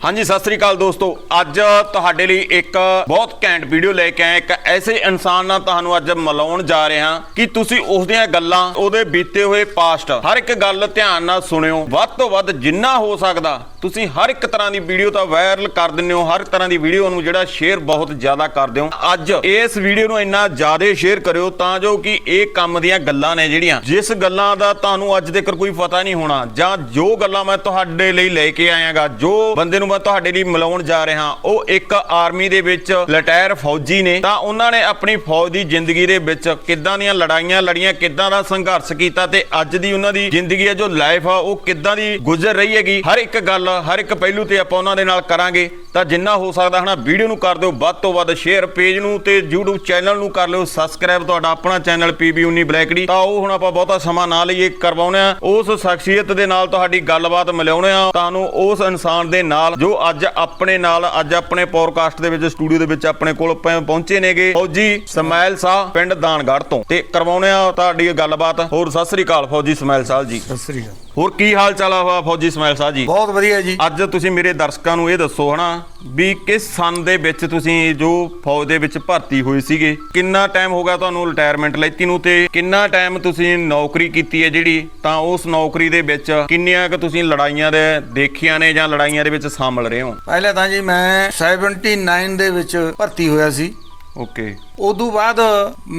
ਹਾਂਜੀ, ਸਤਿ ਸ੍ਰੀ ਅਕਾਲ ਦੋਸਤੋ। ਅੱਜ ਤੁਹਾਡੇ ਲਈ ਇੱਕ ਬਹੁਤ ਘੈਂਟ ਵੀਡੀਓ ਲੈ ਕੇ ਆਇਆ। ਇੱਕ ਐਸੇ ਇਨਸਾਨ ਨਾਲ ਤੁਹਾਨੂੰ ਅੱਜ ਮਿਲਾਉਣ ਜਾ ਰਿਹਾ ਕਿ ਤੁਸੀਂ ਉਸ ਦੀਆਂ ਗੱਲਾਂ, ਉਹਦੇ ਬੀਤੇ ਹੋਏ ਪਾਸਟ ਹਰ ਇੱਕ ਗੱਲ ਧਿਆਨ ਨਾਲ ਸੁਣਿਓ। ਵੱਧ ਤੋਂ ਵੱਧ ਜਿੰਨਾ ਹੋ ਸਕਦਾ, ਤੁਸੀਂ ਹਰ ਇੱਕ ਤਰ੍ਹਾਂ ਦੀ ਵੀਡੀਓ ਤਾਂ ਵਾਇਰਲ ਕਰ ਦਿੰਦੇ ਹੋ। ਹਰ ਤਰ੍ਹਾਂ ਦੀ ਵੀਡੀਓ ਨੂੰ ਜਿਹੜਾ ਸ਼ੇਅਰ ਬਹੁਤ ਜ਼ਿਆਦਾ ਕਰਦੇ ਹੋ ਅੱਜ ਇਸ ਵੀਡੀਓ ਨੂੰ ਇੰਨਾ ਜ਼ਿਆਦਾ ਸ਼ੇਅਰ ਕਰਿਓ ਤਾਂ ਜੋ ਕਿ ਇਹ ਕੰਮ ਦੀਆਂ ਗੱਲਾਂ ਨੇ ਜਿਹੜੀਆਂ। ਜਿਸ ਗੱਲਾਂ ਦਾ ਤੁਹਾਨੂੰ ਅੱਜ ਤੱਕ ਕੋਈ ਪਤਾ ਨਹੀਂ ਹੋਣਾ, ਜਾਂ ਜੋ ਗੱਲਾਂ ਮੈਂ ਤੁਹਾਡੇ ਲਈ ਲੈ ਕੇ ਆਇਆਗਾ, ਜੋ ਬੰਦੇ ਨੂੰ ਮੈਂ ਤੁਹਾਡੇ ਲਈ ਮਿਲਾਉਣ ਜਾ ਰਿਹਾ। ਉਹ ਇੱਕ ਆਰਮੀ ਦੇ ਵਿੱਚ ਲਟਾਇਰ ਫੌਜੀ ਨੇ। ਤਾਂ ਉਹਨਾਂ ਨੇ ਆਪਣੀ ਫੌਜ ਦੀ ਜ਼ਿੰਦਗੀ ਦੇ ਵਿੱਚ ਕਿੱਦਾਂ ਦੀਆਂ ਲੜਾਈਆਂ ਲੜੀਆਂ, ਕਿੱਦਾਂ ਦਾ ਸੰਘਰਸ਼ ਕੀਤਾ ਤੇ ਅੱਜ ਦੀ ਉਹਨਾਂ ਦੀ ਜ਼ਿੰਦਗੀ ਹੈ ਜੋ ਲਾਈਫ ਆ, ਉਹ ਕਿੱਦਾਂ ਦੀ ਗੁਜ਼ਰ ਰਹੀ ਹੈਗੀ। ਹਰ ਇੱਕ ਗੱਲ, ਹਰ ਇੱਕ ਪਹਿਲੂ ਤੇ ਆਪਾਂ ਉਹਨਾਂ ਦੇ ਨਾਲ ਕਰਾਂਗੇ। ਤਾਂ ਜਿੰਨਾ ਹੋ ਸਕਦਾ ਹਨਾ, ਵੀਡੀਓ ਨੂੰ ਕਰ ਦਿਓ, ਵੱਧ ਤੋਂ ਵੱਧ ਸ਼ੇਅਰ ਪੇਜ ਨੂੰ ਤੇ YouTube ਚੈਨਲ ਨੂੰ ਕਰ ਲਿਓ। ਸਬਸਕ੍ਰਾਈਬ ਤੁਹਾਡਾ ਆਪਣਾ ਚੈਨਲ PB19 ਬਲੈਕਡੀ ਤਾਂ ਉਹ ਹੁਣ ਆਪਾਂ ਬਹੁਤਾ ਸਮਾਂ ਨਾ ਲਈਏ ਕਰਵਾਉਣੇ ਆ ਉਸ ਸ਼ਖਸੀਅਤ ਦੇ ਨਾਲ ਤੁਹਾਡੀ ਗੱਲਬਾਤ ਮਿਲਾਉਣੇ ਆ ਤੁਹਾਨੂੰ ਉਸ ਇਨਸਾਨ ਦੇ ਨਾਲ ਜੋ ਅੱਜ ਆਪਣੇ ਨਾਲ ਅੱਜ ਆਪਣੇ ਪੋਡਕਾਸਟ ਦੇ ਵਿੱਚ ਸਟੂਡੀਓ ਦੇ ਵਿੱਚ ਆਪਣੇ ਕੋਲ ਪਹੁੰਚੇ ਨੇਗੇ। ਫੌਜੀ ਸਮਾਇਲ ਸਾਹਿਬ ਪਿੰਡ ਦਾਨਗੜ੍ਹ ਤੋਂ। ਤੇ ਕਰਵਾਉਣੇ ਆ ਤੁਹਾਡੀ ਗੱਲਬਾਤ। ਹੋਰ ਸਤਿ ਸ੍ਰੀ ਅਕਾਲ ਫੌਜੀ ਸਮਾਇਲ ਸਾਹਿਬ ਜੀ। ਸਤਿ ਸ੍ਰੀ ਅਕਾਲ। ਹੋਰ ਕੀ ਹਾਲ ਚਾਲ ਆ ਫੌਜੀ ਸਮਾਇਲ ਸਾਹਿਬ ਜੀ? ਬਹੁਤ ਵਧੀਆ ਜੀ। ਅੱਜ ਤੁਸੀਂ ਮੇਰੇ ਦਰਸ਼ਕਾਂ ਨੂੰ ਇਹ ਦੱਸੋ ਹਨਾ ਵੀ ਕਿਸ ਸੰਨ ਦੇ ਵਿੱਚ ਤੁਸੀਂ ਜੋ ਫੌਜ ਦੇ ਵਿੱਚ ਭਰਤੀ ਹੋਏ ਸੀਗੇ? ਕਿੰਨਾ ਟਾਈਮ ਹੋ ਗਿਆ ਤੁਹਾਨੂੰ ਰਿਟਾਇਰਮੈਂਟ ਲੈਤੀ ਨੂੰ ਤੇ ਕਿੰਨਾ ਟਾਈਮ ਤੁਸੀਂ ਨੌਕਰੀ ਕੀਤੀ ਹੈ ਜਿਹੜੀ? ਤਾਂ ਉਸ ਨੌਕਰੀ ਦੇ ਵਿੱਚ ਕਿੰਨੀਆਂ ਕੁ ਤੁਸੀਂ ਲੜਾਈਆਂ ਦੇ ਦੇਖੀਆਂ ਨੇ ਜਾਂ ਲੜਾਈਆਂ ਦੇ ਵਿੱਚ ਸ਼ਾਮਲ ਰਹੇ ਹੋ? ਪਹਿਲਾਂ ਤਾਂ ਜੀ ਮੈਂ 79 ਦੇ ਵਿੱਚ ਭਰਤੀ ਹੋਇਆ ਸੀ। ਓਕੇ ਉਦੋਂ ਬਾਅਦ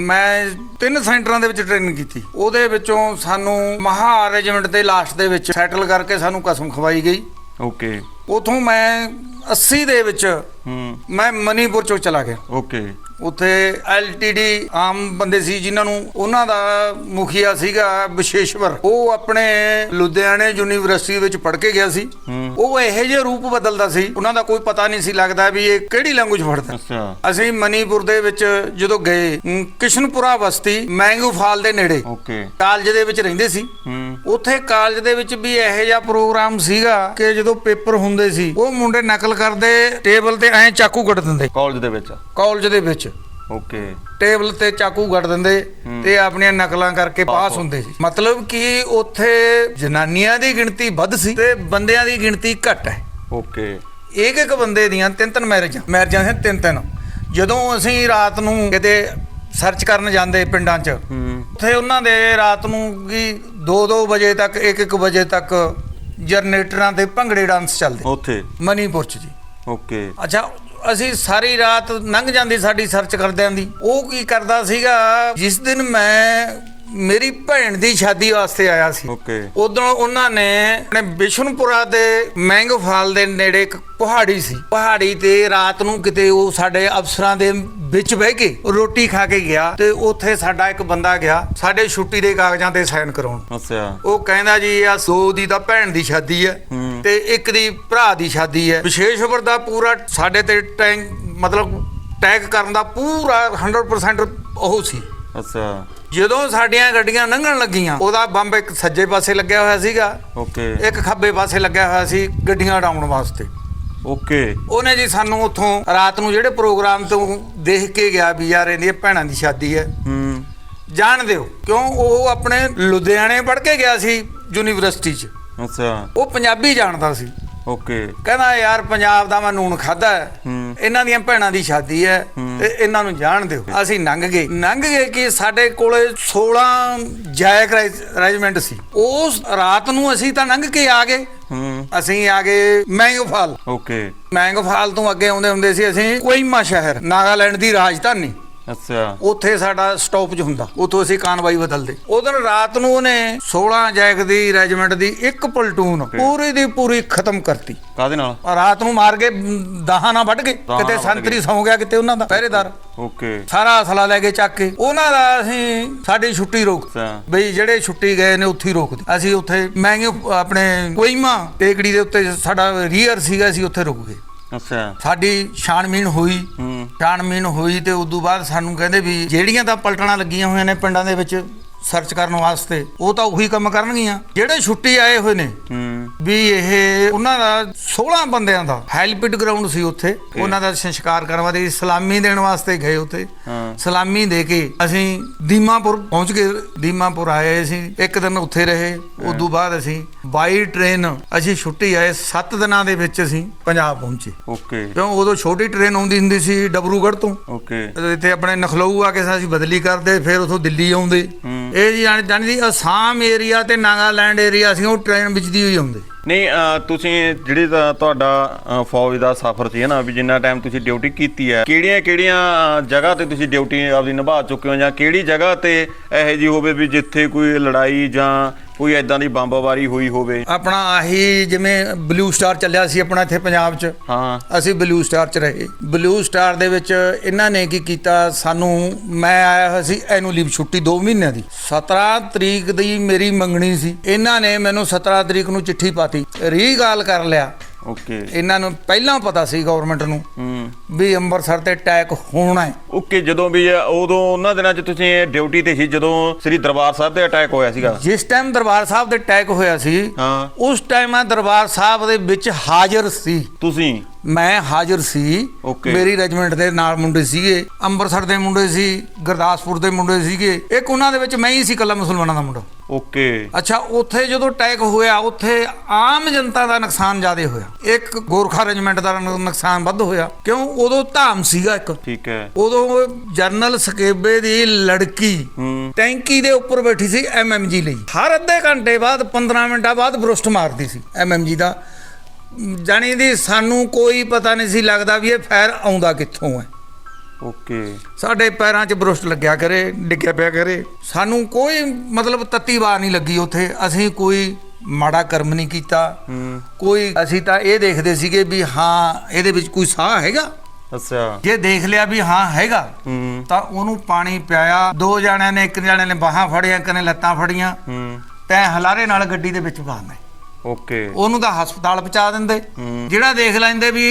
ਮੈਂ ਤਿੰਨ ਸੈਂਟਰਾਂ ਦੇ ਵਿੱਚ ਟ੍ਰੇਨਿੰਗ ਕੀਤੀ। ਉਹਦੇ ਵਿੱਚੋਂ ਸਾਨੂੰ ਮਹਾ ਰੈਜੀਮੈਂਟ ਦੇ ਲਾਸਟ ਦੇ ਵਿੱਚ ਸੈਟਲ ਕਰਕੇ ਸਾਨੂੰ ਕਸਮ ਖਵਾਈ ਗਈ। ਓਕੇ ਉਥੋਂ ਮੈਂ 80 ਦੇ ਵਿੱਚ ਹੂੰ। ਮੈਂ ਮਨੀਪੁਰ ਚੋਂ ਚਲਾ ਗਿਆ। ਓਕੇ ਉੱਥੇ ਐਲਟੀਡੀ ਆਮ ਬੰਦੇ ਸੀ ਜਿਨ੍ਹਾਂ ਨੂੰ ਉਹਨਾਂ ਦਾ ਮੁਖੀਆ ਸੀਗਾ ਵਿਸ਼ੇਸ਼ਵਰ। ਉਹ ਆਪਣੇ ਲੁਧਿਆਣੇ ਯੂਨੀਵਰਸਿਟੀ ਵਿੱਚ ਪੜ੍ਹ ਕੇ ਗਿਆ ਸੀ। ਉਹ ਇਹੋ ਜਿਹੇ ਰੂਪ ਬਦਲਦਾ ਸੀ। ਉਹਨਾਂ ਦਾ ਕੋਈ ਪਤਾ ਨਹੀਂ ਸੀ ਲੱਗਦਾ ਵੀ ਇਹ ਕਿਹੜੀ ਲੈਂਗੁਏਜ ਪੜ੍ਹਦਾ। ਅੱਛਾ। ਅਸੀਂ ਮਨੀਪੁਰ ਦੇ ਵਿੱਚ ਜਦੋਂ ਗਏ ਕਿਸ਼ਨਪੁਰਾ ਬਸਤੀ ਮੈਂਗੂ ਫਾਲ ਦੇ ਨੇੜੇ। ਓਕੇ। ਕਾਲਜ ਦੇ ਵਿੱਚ ਰਹਿੰਦੇ ਸੀ। ਉੱਥੇ ਕਾਲਜ ਦੇ ਵਿੱਚ ਵੀ ਇਹੋ ਜਿਹਾ ਪ੍ਰੋਗਰਾਮ ਸੀਗਾ ਕਿ ਜਦੋਂ ਪੇਪਰ ਹੁੰਦੇ ਸੀ ਉਹ ਮੁੰਡੇ ਨਕਲ ਕਰਦੇ ਟੇਬਲ ਤੇ ਐਂ ਚਾਕੂ ਕੱਢ ਦਿੰਦੇ। ਕਾਲਜ ਦੇ ਵਿੱਚ? ਕਾਲਜ ਦੇ ਵਿੱਚ। ਓਕੇ। ਟੇਬਲ ਤੇ ਚਾਕੂ ਗੱਡ ਦਿੰਦੇ ਤੇ ਆਪਣੀਆਂ ਨਕਲਾਂ ਕਰਕੇ ਪਾਸ ਹੁੰਦੇ ਸੀ। ਮਤਲਬ ਕਿ ਉੱਥੇ ਜਨਾਨੀਆਂ ਦੀ ਗਿਣਤੀ ਵੱਧ ਸੀ ਤੇ ਬੰਦਿਆਂ ਦੀ ਗਿਣਤੀ ਘੱਟ ਹੈ। ਓਕੇ। ਇੱਕ ਇੱਕ ਬੰਦੇ ਦੀਆਂ ਤਿੰਨ ਤਿੰਨ ਮੈਰਿਜਾਂ ਮੈਰਿਜਾਂ ਸੀ ਤਿੰਨ ਤਿੰਨ। ਜਦੋਂ ਅਸੀਂ ਰਾਤ ਨੂੰ ਕਿਤੇ ਸਰਚ ਕਰਨ ਜਾਂਦੇ ਪਿੰਡਾਂ 'ਚ ਉੱਥੇ ਉਹਨਾਂ ਦੇ ਰਾਤ ਨੂੰ ਕੀ 2-2 ਵਜੇ ਤੱਕ 1-1 ਵਜੇ ਤੱਕ ਜਨਰੇਟਰਾਂ ਤੇ ਭੰਗੜੇ ਡਾਂਸ ਚੱਲਦੇ। ਉੱਥੇ? ਮਨੀਪੁਰ 'ਚ ਜੀ। ਓਕੇ। ਅੱਛਾ ਅਸੀਂ ਸਾਰੀ ਰਾਤ ਲੰਘ ਜਾਂਦੀ ਸਾਡੀ ਸਰਚ ਕਰਦਿਆਂ ਦੀ। ਉਹ ਕੀ ਕਰਦਾ ਸੀਗਾ, ਜਿਸ ਦਿਨ ਮੈਂ ਮੇਰੀ ਭੈਣ ਦੀ ਸ਼ਾਦੀ ਵਾਸਤੇ ਆਇਆ ਸੀ। ਓਕੇ। ਉਦੋਂ ਉਹਨਾਂ ਨੇ ਆਪਣੇ ਬਿਸ਼ਨਪੁਰਾ ਦੇ ਮੈਂਗੋ ਫਾਲ ਦੇ ਨੇੜੇ ਇੱਕ ਪਹਾੜੀ ਸੀ। ਪਹਾੜੀ ਤੇ ਰਾਤ ਨੂੰ ਕਿਤੇ ਉਹ ਸਾਡੇ ਅਫਸਰਾਂ ਦੇ ਵਿੱਚ ਬਹਿ ਕੇ ਰੋਟੀ ਖਾ ਕੇ ਗਿਆ ਤੇ ਉੱਥੇ ਸਾਡਾ ਇੱਕ ਬੰਦਾ ਗਿਆ ਸਾਡੇ ਛੁੱਟੀ ਦੇ ਕਾਗਜ਼ਾਂ ਤੇ ਸਾਈਨ ਕਰਾਉਣ। ਅੱਛਾ। ਉਹ ਕਹਿੰਦਾ ਜੀ ਆ ਸੋ ਦੀ ਤਾਂ ਭੈਣ ਦੀ ਸ਼ਾਦੀ ਹੈ। ਤੇ ਇੱਕ ਦੀ ਭਰਾ ਦੀ ਸ਼ਾਦੀ ਹੈ। ਵਿਸ਼ੇਸ਼ਵਰ ਦਾ ਪੂਰਾ ਸਾਡੇ ਤੇ ਟੈਂਕ ਮਤਲਬ ਟੈਗ ਕਰਨ ਦਾ ਪੂਰਾ 100% ਉਹ ਸੀ। ਅੱਛਾ। ਜਦੋਂ ਸਾਡੀਆਂ ਗੱਡੀਆਂ ਲੰਘਣ ਲੱਗੀਆਂ ਉਹਦਾ ਬੰਬ ਇੱਕ ਸੱਜੇ ਪਾਸੇ ਲੱਗਿਆ ਹੋਇਆ ਸੀਗਾ। ਓਕੇ। ਇੱਕ ਖੱਬੇ ਪਾਸੇ ਲੱਗਿਆ ਹੋਇਆ ਸੀ ਗੱਡੀਆਂ ਉਡਾਉਣ ਵਾਸਤੇ। ਓਕੇ। ਉਹਨੇ ਜੀ ਸਾਨੂੰ ਉੱਥੋਂ ਰਾਤ ਨੂੰ ਜਿਹੜੇ ਪ੍ਰੋਗਰਾਮ ਤੋਂ ਦੇਖ ਕੇ ਗਿਆ ਵੀ ਯਾਰ ਇਹਦੀਆਂ ਭੈਣਾਂ ਦੀ ਸ਼ਾਦੀ ਹੈ ਹੂੰ। ਜਾਣ ਦਿਓ। ਕਿਉਂ? ਉਹ ਆਪਣੇ ਲੁਧਿਆਣੇ ਪੜ੍ਹ ਕੇ ਗਿਆ ਸੀ ਯੂਨੀਵਰਸਿਟੀ 'ਚ। ਅੱਛਾ। ਉਹ ਪੰਜਾਬੀ ਜਾਣਦਾ ਸੀ। ਓਕੇ। ਕਹਿੰਦਾ ਯਾਰ ਪੰਜਾਬ ਦਾ ਮੈਂ ਨੂਣ ਖਾਦਾ। ਇਹਨਾਂ ਦੀਆਂ ਭੈਣਾਂ ਦੀ ਸ਼ਾਦੀ ਹੈ ਤੇ ਇਹਨਾਂ ਨੂੰ ਜਾਣ ਦਿਓ। ਅਸੀਂ ਲੰਘ ਗਏ। ਲੰਘ ਗਏ ਕਿ ਸਾਡੇ ਕੋਲੇ 16 ਜਾਇਕ ਰੈਜੀਮੈਂਟ ਸੀ। ਉਸ ਰਾਤ ਨੂੰ ਅਸੀਂ ਤਾਂ ਲੰਘ ਕੇ ਆ ਗਏ। ਅਸੀਂ ਆ ਗਏ ਮੈਂਗੋਫਾਲ ਓਕੇ। ਮੈਂਗੋਫਾਲ ਤੋਂ ਅੱਗੇ ਆਉਂਦੇ ਹੁੰਦੇ ਸੀ ਅਸੀਂ। ਕੋਈਮਾ ਸ਼ਹਿਰ ਨਾਗਾਲੈਂਡ ਦੀ ਰਾਜਧਾਨੀ। ਅੱਛਾ। ਉੱਥੇ ਸਾਡਾ ਸਟਾਪਜ ਹੁੰਦਾ। ਉੱਥੋਂ ਅਸੀਂ ਕਾਨਵਾਈ ਬਦਲਦੇ। ਉਦੋਂ ਰਾਤ ਨੂੰ ਉਹਨੇ 16 ਜੈਕ ਦੀ ਰੈਜੀਮੈਂਟ ਦੀ ਇੱਕ ਪਲਟੂਨ ਪੂਰੀ ਦੀ ਪੂਰੀ ਖਤਮ ਕਰਤੀ। ਕਾਦੇ ਨਾਲ? ਰਾਤ ਨੂੰ ਮਾਰ ਕੇ ਦਾਹਾਂ ਨਾਲ ਵੱਢ ਕੇ ਕਿਤੇ ਸੰਤਰੀ ਸੌਂ ਗਿਆ ਕਿਤੇ ਉਹਨਾਂ ਦਾ ਪਹਿਰੇਦਾਰ। ਓਕੇ। ਸਾਰਾ ਅਸਲਾ ਲੈ ਕੇ ਚੱਕ ਕੇ ਉਹਨਾਂ ਦਾ ਅਸੀਂ ਸਾਡੀ ਛੁੱਟੀ ਰੋਕ ਬਈ ਜਿਹੜੇ ਛੁੱਟੀ ਗਏ ਨੇ ਉੱਥੇ ਹੀ ਰੋਕ ਦੇ ਅਸੀਂ ਉੱਥੇ ਮਹਿੰਗੇ ਆਪਣੇ ਕੋਈਮਾ ਟੇਕੜੀ ਦੇ ਉੱਤੇ ਸਾਡਾ ਰੀਅਰ ਸੀਗਾ ਅਸੀਂ ਉੱਥੇ ਰੁਕ ਗਏ। ਅੱਛਾ। ਸਾਡੀ ਛਾਣਮੀਨ ਹੋਈ ਛਾਣਮੀਨ ਹੋਈ ਤੇ ਉਦੋਂ ਬਾਅਦ ਸਾਨੂੰ ਕਹਿੰਦੇ ਵੀ ਜਿਹੜੀਆਂ ਤਾਂ ਪਲਟਣਾ ਲੱਗੀਆਂ ਹੋਈਆਂ ਨੇ ਪਿੰਡਾਂ ਦੇ ਵਿੱਚ ਸਰਚ ਕਰਨ ਵਾਸਤੇ ਉਹ ਤਾਂ ਉਹੀ ਕੰਮ ਕਰਨਗੀਆਂ। ਜਿਹੜੇ ਛੁੱਟੀ ਆਏ ਹੋਏ ਨੇ ਵੀ ਇਹ ਉਹਨਾਂ ਦਾ 16 ਬੰਦਿਆਂ ਦਾ ਹੈਲਪਿਡ ਗਰਾਊਂਡ ਸੀ ਉੱਥੇ। ਉਹਨਾਂ ਦਾ ਸੰਸਕਾਰ ਕਰਨ ਵਾਸਤੇ ਸਲਾਮੀ ਦੇਣ ਵਾਸਤੇ ਗਏ ਉੱਥੇ। ਸਲਾਮੀ ਦੇ ਕੇ ਅਸੀਂ ਦੀਮਾਪੁਰ ਪਹੁੰਚ ਗਏ। ਦੀਮਾਪੁਰ ਆਏ ਅਸੀਂ ਇੱਕ ਦਿਨ ਉੱਥੇ ਰਹੇ ਉਦੋਂ ਬਾਅਦ ਅਸੀਂ ਬਾਈ ਟ੍ਰੇਨ ਅਸੀਂ ਛੁੱਟੀ ਆਏ 7 ਦਿਨਾਂ ਦੇ ਵਿੱਚ ਅਸੀਂ ਪੰਜਾਬ ਪਹੁੰਚੇ। ਓਕੇ। ਕਿਉਂ? ਉਦੋਂ ਛੋਟੀ ਟ੍ਰੇਨ ਆਉਂਦੀ ਹੁੰਦੀ ਸੀ ਡਬਰੂਗੜ੍ਹ ਤੋਂ। ਓਕੇ। ਇੱਥੇ ਆਪਣੇ ਨਖਲਊ ਆ ਕੇ ਅਸੀਂ ਬਦਲੀ ਕਰਦੇ ਫਿਰ ਉਥੋਂ ਦਿੱਲੀ ਆਉਂਦੇ। ਹੂੰ। ਇਹ ਜੀ ਜਾਣੀ ਜਾਣੀ ਦੀ ਅਸਾਮ ਏਰੀਆ ਤੇ ਨਾਗਾਲੈਂਡ ਏਰੀਆ ਸੀ ਉਹ ਟ੍ਰੇਨ ਵਿੱਚ ਦੀ ਹੋਈ ਆਉਂਦੇ ਨਹੀਂ ਅਹ, ਤੁਸੀਂ ਜਿਹੜੀ ਤਾਂ ਤੁਹਾਡਾ ਅਹ, ਫੌਜ ਦਾ ਸਫ਼ਰ ਸੀ ਹੈ ਨਾ ਵੀ ਜਿੰਨਾ ਟਾਈਮ ਤੁਸੀਂ ਡਿਊਟੀ ਕੀਤੀ ਹੈ ਕਿਹੜੀਆਂ ਕਿਹੜੀਆਂ ਜਗ੍ਹਾ ਤੇ ਤੁਸੀਂ ਡਿਊਟੀ ਆਪਦੀ ਨਿਭਾ ਚੁੱਕੇ ਹੋ ਜਾਂ ਕਿਹੜੀ ਜਗ੍ਹਾ ਤੇ ਇਹੋ ਜੀ ਹੋਵੇ ਵੀ ਜਿੱਥੇ ਕੋਈ ਲੜਾਈ ਜਾਂ ਕੋਈ ਐਦਾਂ ਦੀ ਬੰਬਵਾਰੀ ਹੋਈ ਹੋਵੇ। ਆਪਣਾ ਆਹੀ ਜਿਵੇਂ ਬਲੂ ਸਟਾਰ ਚੱਲਿਆ ਸੀ ਆਪਣਾ ਇੱਥੇ ਪੰਜਾਬ 'ਚ। ਹਾਂ। ਅਸੀਂ ਬਲੂ ਸਟਾਰ 'ਚ ਰਹੇ। ਬਲੂ ਸਟਾਰ ਦੇ ਵਿੱਚ ਇਹਨਾਂ ਨੇ ਕੀ ਕੀਤਾ? ਸਾਨੂੰ ਮੈਂ ਆਇਆ ਹੋਇਆ ਸੀ ਐਨੂੰ ਲੀਵ ਛੁੱਟੀ 2 ਮਹੀਨਿਆਂ ਦੀ। 17 ਤਰੀਕ ਦੀ ਮੇਰੀ ਮੰਗਣੀ ਸੀ। ਇਹਨਾਂ ਨੇ ਮੈਨੂੰ 17 ਤਰੀਕ ਨੂੰ ਚਿੱਠੀ ਪਾਤੀ। ਰੀਗਾਲ ਕਰ ਲਿਆ। ਓਕੇ ਇਹਨਾਂ ਨੂੰ ਪਹਿਲਾਂ ਪਤਾ ਸੀ ਗਵਰਨਮੈਂਟ ਨੂੰ ਹੂੰ। ਵੀ ਅੰਮ੍ਰਿਤਸਰ ਤੇ ਅਟੈਕ ਹੋਣਾ ਹੈ। ਓਕੇ ਜਦੋਂ ਵੀ ਇਹ- ਉਦੋਂ ਉਹਨਾਂ ਦਿਨਾਂ 'ਚ ਤੁਸੀਂ ਡਿਊਟੀ ਤੇ ਸੀ ਜਦੋਂ ਸ੍ਰੀ ਦਰਬਾਰ ਸਾਹਿਬ ਤੇ ਅਟੈਕ ਹੋਇਆ ਸੀਗਾ? ਜਿਸ ਟਾਈਮ ਦਰਬਾਰ ਸਾਹਿਬ ਦੇ ਅਟੈਕ ਹੋਇਆ ਸੀ ਹਾਂ। ਉਸ ਟਾਈਮ ਮੈਂ ਦਰਬਾਰ ਸਾਹਿਬ ਦੇ ਵਿੱਚ ਹਾਜ਼ਰ ਸੀ। ਤੁਸੀਂ? ਮੈਂ ਹਾਜ਼ਰ ਸੀ। Okay. ਮੇਰੀ ਰੈਜੀਮੈਂਟ ਦੇ ਨਾਲ ਮੁੰਡੇ ਸੀਗੇ ਅੰਮ੍ਰਿਤਸਰ ਦੇ ਮੁੰਡੇ ਸੀ ਗੁਰਦਾਸਪੁਰ ਦੇ ਮੁੰਡੇ ਸੀਗੇ। ਇੱਕ ਉਹਨਾਂ ਦੇ ਵਿੱਚ ਮੈਂ ਹੀ ਸੀ ਇਕੱਲਾ ਮੁਸਲਮਾਨਾਂ ਦਾ ਮੁੰਡਾ। ਓਕੇ। ਅੱਛਾ ਉੱਥੇ ਜਦੋਂ ਅਟੈਕ ਹੋਇਆ ਉੱਥੇ ਆਮ ਜਨਤਾ ਦਾ ਨੁਕਸਾਨ ਜ਼ਿਆਦਾ ਹੋਇਆ। ਇੱਕ ਗੋਰਖਾ ਰੈਜੀਮੈਂਟ ਦਾ ਨੁਕਸਾਨ ਵੱਧ ਹੋਇਆ। ਕਿਉਂ? ਉਦੋਂ ਧਾਮ ਸੀਗਾ ਇੱਕ। ਠੀਕ ਹੈ। ਉਦੋਂ ਜਰਨਲ ਸਕੇਬੇ ਦੀ ਲੜਕੀ ਟੈਂਕੀ ਦੇ ਉੱਪਰ ਬੈਠੀ ਸੀ ਐਮਐਮਜੀ ਲਈ। ਹਰ ਅੱਧੇ ਘੰਟੇ ਬਾਅਦ 15 ਮਿੰਟਾਂ ਬਾਅਦ ਬਰੁਸਟ ਮਾਰਦੀ ਸੀ ਐਮਐਮਜੀ ਦਾ। ਜਾਣੀ ਦੀ ਸਾਨੂੰ ਕੋਈ ਪਤਾ ਨਹੀਂ ਸੀ ਲੱਗਦਾ ਵੀ ਇਹ ਫਾਇਰ ਆਉਂਦਾ ਕਿੱਥੋਂ ਹੈ। ਓਕੇ। ਸਾਡੇ ਪੈਰਾਂ 'ਚ ਬਰੁਸਟ ਲੱਗਿਆ ਕਰੇ ਡਿੱਗਿਆ ਪਿਆ ਕਰੇ। ਸਾਨੂੰ ਕੋਈ ਮਤਲਬ ਤੱਤੀ ਵਾਰ ਨਹੀਂ ਲੱਗੀ ਉੱਥੇ। ਅਸੀਂ ਕੋਈ ਮਾੜਾ ਕਰਮ ਨਹੀਂ ਕੀਤਾ। ਕੋਈ ਅਸੀਂ ਤਾਂ ਇਹ ਦੇਖਦੇ ਸੀਗੇ ਵੀ ਹਾਂ ਇਹਦੇ ਵਿੱਚ ਕੋਈ ਸਾਹ ਹੈਗਾ? ਅੱਛਾ। ਜੇ ਦੇਖ ਲਿਆ ਵੀ ਹਾਂ ਹੈਗਾ ਤਾਂ ਉਹਨੂੰ ਪਾਣੀ ਪਿਆਇਆ। ਦੋ ਜਣਿਆਂ ਨੇ ਇੱਕ ਜਣੇ ਨੇ ਬਾਹਾਂ ਫੜੀਆਂ ਇੱਕ ਨੇ ਲੱਤਾਂ ਫੜੀਆਂ। ਤੈਂ ਹਲਾਰੇ ਨਾਲ ਗੱਡੀ ਦੇ ਵਿੱਚ ਪਾਉਂਦੇ ਓਕੇ। ਉਹਨੂੰ ਤਾਂ ਹਸਪਤਾਲ ਪਹੁੰਚਾ ਦਿੰਦੇ। ਜਿਹੜਾ ਦੇਖ ਲੈਂਦੇ ਵੀ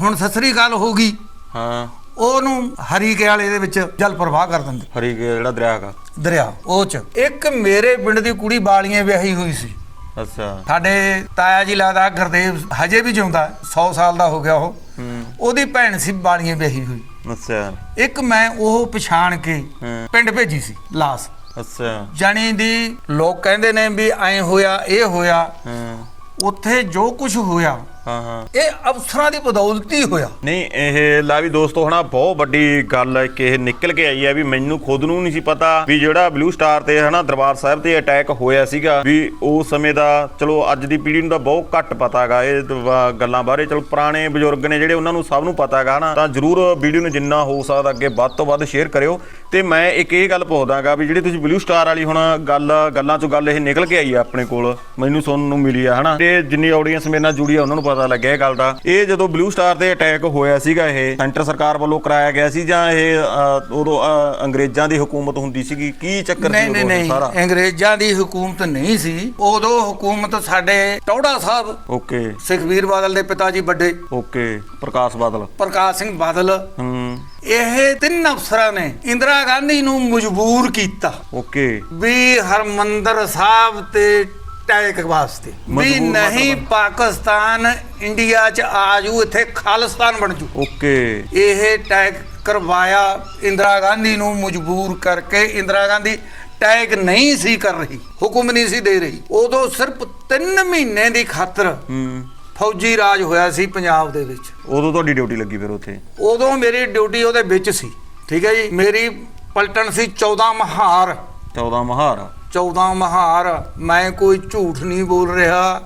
ਹੁਣ ਸਸਰੀ ਗੱਲ ਹੋ ਗਈ। ਹਾਂ। ਉਹਨੂੰ ਹਰੀਕੇ ਵਾਲੇ ਦੇ ਵਿੱਚ ਜਲ ਪ੍ਰਵਾਹ ਕਰ ਦਿੰਦੇ। ਹਰੀ ਕੇ ਜਿਹੜਾ ਦਰਿਆ ਹੈਗਾ। ਦਰਿਆ ਉਹ ਚ। ਇੱਕ ਮੇਰੇ ਪਿੰਡ ਦੀ ਕੁੜੀ ਬਾਲੀਆਂ ਵਿਆਹੀ ਹੋਈ ਸੀ। ਅੱਛਾ। ਸਾਡੇ ਤਾਇਆ ਜੀ ਲੱਗਦਾ ਗੁਰਦੇਵ ਹਜੇ ਵੀ ਜਿਉਂਦਾ 100 ਸਾਲ ਦਾ ਹੋ ਗਿਆ ਉਹ। ਹੂੰ। ਉਹਦੀ ਭੈਣ ਸੀ ਬਾਲੀਆਂ ਵਿਆਹੀ ਹੋਈ। ਅੱਛਾ। ਇੱਕ ਮੈਂ ਉਹ ਪਛਾਣ ਕੇ ਹੂੰ। ਪਿੰਡ ਭੇਜੀ ਸੀ ਲਾਸ। ਅੱਛਾ। ਜਾਣੀ ਦੀ ਲੋਕ ਕਹਿੰਦੇ ਨੇ ਵੀ ਐ ਹੋਇਆ ਇਹ ਹੋਇਆ। ਹਾਂ। ਉੱਥੇ ਜੋ ਕੁਝ ਹੋਇਆ ਹਾਂ ਹਾਂ। ਇਹ ਅਫਸਰਾਂ ਦੀ ਬਦੌਲਤ ਹੀ ਹੋਇਆ। ਨਹੀਂ ਇਹ ਲਾ ਵੀ ਦੋਸਤੋ ਹਨਾ ਬਹੁਤ ਵੱਡੀ ਗੱਲ ਹੈ ਕਿ ਇਹ ਨਿਕਲ ਕੇ ਆਈ ਹੈ ਵੀ ਮੈਨੂੰ ਖੁਦ ਨੂੰ ਨਹੀਂ ਸੀ ਪਤਾ ਵੀ ਜਿਹੜਾ ਬਲੂ ਸਟਾਰ ਤੇ ਹਨਾ ਦਰਬਾਰ ਸਾਹਿਬ ਤੇ ਅਟੈਕ ਹੋਇਆ ਸੀਗਾ ਵੀ ਉਸ ਸਮੇਂ ਦਾ ਚਲੋ ਅੱਜ ਦੀ ਪੀੜ੍ਹੀ ਨੂੰ ਤਾਂ ਬਹੁਤ ਘੱਟ ਪਤਾ ਹੈਗਾ ਇਹ ਦ- ਗੱਲਾਂ ਬਾਰੇ ਚਲੋ ਪੁਰਾਣੇ ਬਜ਼ੁਰਗ ਨੇ ਜਿਹੜੇ ਉਹਨਾਂ ਨੂੰ ਸਭ ਨੂੰ ਪਤਾ ਹੈਗਾ ਹਨਾ ਤਾਂ ਜਰੂਰ ਵੀਡੀਓ ਨੂੰ ਜਿੰਨਾ ਹੋ ਸਕਦਾ ਅੱਗੇ ਵੱਧ ਤੋਂ ਵੱਧ ਸ਼ੇਅਰ ਕਰਿਓ। ਤੇ ਮੈਂ ਇੱਕ ਇਹ ਗੱਲ ਪੁੱਛਦਾਗਾ ਵੀ ਜਿਹੜੀ ਤੁਸੀਂ ਬਲੂ ਸਟਾਰ ਵਾਲੀ ਹੁਣ ਗੱਲ ਗੱਲਾਂ ਚੋਂ ਗੱਲ ਇਹ ਨਿਕਲ ਕੇ ਆਈ ਆ ਆਪਣੇ ਕੋਲ ਮੈਨੂੰ ਸੁਣਨ ਨੂੰ ਮਿਲੀ ਆ ਹਨਾ ਤੇ ਜਿੰਨੀ ਆਡੀਅנס ਮੇਰੇ ਨਾਲ ਜੁੜੀ ਆ ਉਹਨਾਂ ਨੂੰ ਪਤਾ ਲੱਗਿਆ ਇਹ ਗੱਲ ਦਾ। ਇਹ ਜਦੋਂ ਬਲੂ ਸਟਾਰ ਤੇ ਅਟੈਕ ਹੋਇਆ ਸੀਗਾ ਇਹ ਸੈਂਟਰ ਸਰਕਾਰ ਵੱਲੋਂ ਕਰਾਇਆ ਗਿਆ ਸੀ ਜਾਂ ਇਹ ਅ, ਉਦੋਂ ਅ, ਅੰਗਰੇਜ਼ਾਂ ਦੀ ਹਕੂਮਤ ਹੁੰਦੀ ਸੀਗੀ? ਕੀ ਚੱਕਰ ਸੀ ਨਹੀਂ ਨਹੀਂ ਉਦੋਂ ਨਹੀਂ। ਸਾਰਾ? ਅੰਗਰੇਜ਼ਾਂ ਦੀ ਹਕੂਮਤ ਨਹੀਂ ਸੀ। ਉਦੋਂ ਹਕੂਮਤ ਸਾਡੇ ਟੌੜਾ ਸਾਹਿਬ ਓਕੇ। ਸੁਖਬੀਰ ਬਾਦਲ ਦੇ ਪਿਤਾ ਜੀ ਵੱਡੇ। ਓਕੇ। ਪ੍ਰਕਾਸ਼ ਬਾਦਲ। ਪ੍ਰਕਾਸ਼ ਸਿੰਘ ਬਾਦਲ। ਹੂੰ। ਇਹ ਤਿੰਨ ਅਫਸਰਾਂ ਨੇ ਇੰਦਰਾ ਗਾਂਧੀ ਨੂੰ ਮਜਬੂਰ ਕੀਤਾ। ਓਕੇ। ਵੀ ਹਰਮੰਦਰ ਸਾਹਿਬ ਤੇ ਟੈਕ ਵਾਸਤੇ। ਵੀ ਮਜਬੂਰ ਨਹੀਂ ਮਤਲਬ? ਪਾਕਿਸਤਾਨ ਇੰਡੀਆ ਚ ਆਜੂ ਇੱਥੇ ਖਾਲਿਸਤਾਨ ਬਣ ਜੂ। ਓਕੇ। ਇਹ ਟੈਗ ਕਰਵਾਇਆ ਇੰਦਰਾ ਗਾਂਧੀ ਨੂੰ ਮਜਬੂਰ ਕਰਕੇ। ਇੰਦਰਾ ਗਾਂਧੀ ਟੈਗ ਨਹੀਂ ਸੀ ਕਰ ਰਹੀ ਹੁਕਮ ਨਹੀਂ ਸੀ ਦੇ ਰਹੀ। ਉਦੋਂ ਸਿਰਫ 3 ਮਹੀਨੇ ਦੀ ਖਾਤਰ ਹੂੰ। ਫੌਜੀ ਰਾਜ ਹੋਇਆ ਸੀ ਪੰਜਾਬ ਦੇ ਵਿੱਚ। ਉਦੋਂ ਤੁਹਾਡੀ ਡਿਊਟੀ ਲੱਗੀ ਫਿਰ ਉੱਥੇ? ਉਦੋਂ ਮੇਰੀ ਡਿਊਟੀ ਉਹਦੇ ਵਿੱਚ ਸੀ। ਠੀਕ ਹੈ ਜੀ? ਮੇਰੀ ਪਲਟਨ ਸੀ 14 ਮਹਾਰ। 14 ਮਹਾਰ। 14 ਮਹਾਰ ਮੈਂ ਕੋਈ ਝੂਠ ਨਹੀਂ ਬੋਲ ਰਿਹਾ।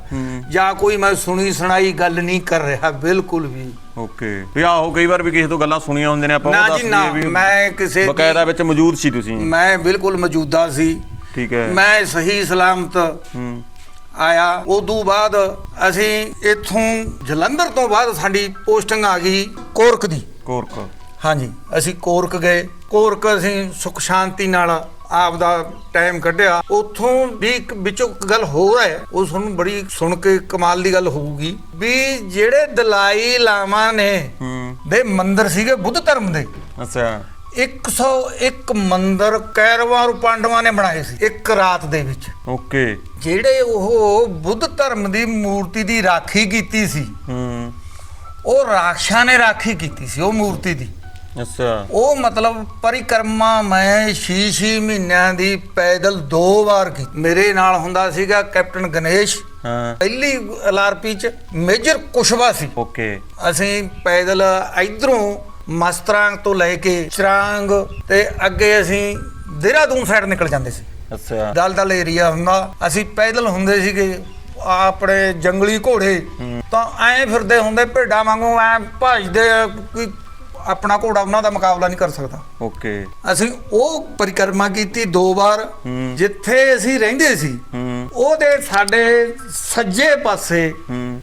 ਜਾਂ ਕੋਈ ਮੈਂ ਸੁਣੀ ਸੁਣਾਈ ਗੱਲ ਨਹੀਂ ਕਰ ਰਿਹਾ ਬਿਲਕੁਲ ਵੀ। ਓਕੇ। ਵੀ ਆਹੋ ਕਈ ਵਾਰ ਵੀ ਕਿਸੇ ਤੋਂ ਗੱਲਾਂ ਸੁਣੀਆਂ ਹੁੰਦੀਆਂ ਨੇ ਆਪਾਂ ਉਹ ਦੱਸ ਨਾ। ਵੀ ਮੈਂ ਕਿਸੇ ਬਕਾਇਦਾ ਵਿੱਚ ਮੌਜੂਦ ਸੀ ਤੁਸੀਂ। ਮੈਂ ਬਿਲਕੁਲ ਮੌਜੂਦਾ ਸੀ। ਠੀਕ ਹੈ। ਮੈਂ ਸਹੀ ਸਲਾਮਤ ਹੂੰ। ਆਇਆ। ਉਦੋਂ ਬਾਅਦ ਅਸੀਂ ਇੱਥੋਂ ਜਲੰਧਰ ਤੋਂ ਬਾਅਦ ਸਾਡੀ ਪੋਸਟਿੰਗ ਆ ਗਈ ਕੋਰਕ ਦੀ। ਕੋਰਕ। ਹਾਂਜੀ ਅਸੀਂ ਕੋਰਕ ਗਏ। ਕੋਰਕ ਅਸੀਂ ਸੁਖ ਸ਼ਾਂਤੀ ਨਾਲ ਆਪ ਦਾ ਟਾਈਮ ਕੱਢਿਆ। ਉੱਥੋਂ ਵੀ ਇੱਕ ਵਿੱਚੋਂ ਇੱਕ ਗੱਲ ਹੋਰ ਹੈ ਉਹ ਤੁਹਾਨੂੰ ਬੜੀ ਸੁਣ ਕੇ ਕਮਾਲ ਦੀ ਗੱਲ ਹੋਊਗੀ ਵੀ ਜਿਹੜੇ ਦਲਾਈ ਲਾਮਾ ਨੇ ਹੂੰ। ਦੇ ਮੰਦਿਰ ਸੀਗੇ ਬੁੱਧ ਧਰਮ ਦੇ। ਅੱਛਾ। 101 ਮੰਦਰ ਕੈਰਵਾਂ ਪਾਂਡਵਾਂ ਨੇ ਬਣਾਏ ਸੀ ਇੱਕ ਰਾਤ ਦੇ ਵਿੱਚ। ਓਕੇ। ਜਿਹੜੇ ਉਹ ਬੁੱਧ ਧਰਮ ਦੀ ਮੂਰਤੀ ਦੀ ਰਾਖੀ ਕੀਤੀ ਸੀ ਹੂੰ। ਉਹ ਰਾਖਸ਼ਾਂ ਨੇ ਰਾਖੀ ਕੀਤੀ ਸੀ ਉਹ ਮੂਰਤੀ ਦੀ। ਅੱਛਾ। ਉਹ ਮਤਲਬ ਪਰਿਕਰਮਾ ਮੈਂ ਛੇ ਛੇ ਮਹੀਨਿਆਂ ਦੀ ਪੈਦਲ ਦੋ ਵਾਰ ਕੀਤੀ। ਮੇਰੇ ਨਾਲ ਹੁੰਦਾ ਸੀਗਾ ਕੈਪਟਨ ਗਣੇਸ਼। ਹਾਂ। ਪਹਿਲੀ ਐਲਆਰਪੀ ਚ ਮੇਜਰ ਕੁਸ਼ਵਾ ਸੀ। ਓਕੇ। ਅਸੀਂ ਪੈਦਲ ਇਧਰੋਂ ਮਸਤਰਾਂਗ ਤੋਂ ਲੈ ਕੇ ਚਰਾਂਗ ਤੇ ਅੱਗੇ ਅਸੀਂ ਦੇਹਰਾਦੂਨ ਸਾਈਡ ਨਿਕਲ ਜਾਂਦੇ ਸੀ। ਅੱਛਾ। ਦਲਦਲ ਏਰੀਆ ਹੁੰਦਾ। ਅਸੀਂ ਪੈਦਲ ਹੁੰਦੇ ਸੀਗੇ ਆਪਣੇ ਜੰਗਲੀ ਘੋੜੇ। ਤਾਂ ਐਂ ਫਿਰਦੇ ਹੁੰਦੇ ਭੇਡਾਂ ਵਾਂਗੂ ਐ ਭੱਜਦੇ ਆਪਣਾ ਘੋੜਾ ਉਹਨਾਂ ਦਾ ਮੁਕਾਬਲਾ ਨਹੀਂ ਕਰ ਸਕਦਾ। ਓਕੇ। ਅਸੀਂ ਉਹ ਪਰਿਕਰਮਾ ਕੀਤੀ ਦੋ ਵਾਰ ਜਿੱਥੇ ਅਸੀਂ ਰਹਿੰਦੇ ਸੀ ਉਹਦੇ ਸਾਡੇ ਸੱਜੇ ਪਾਸੇ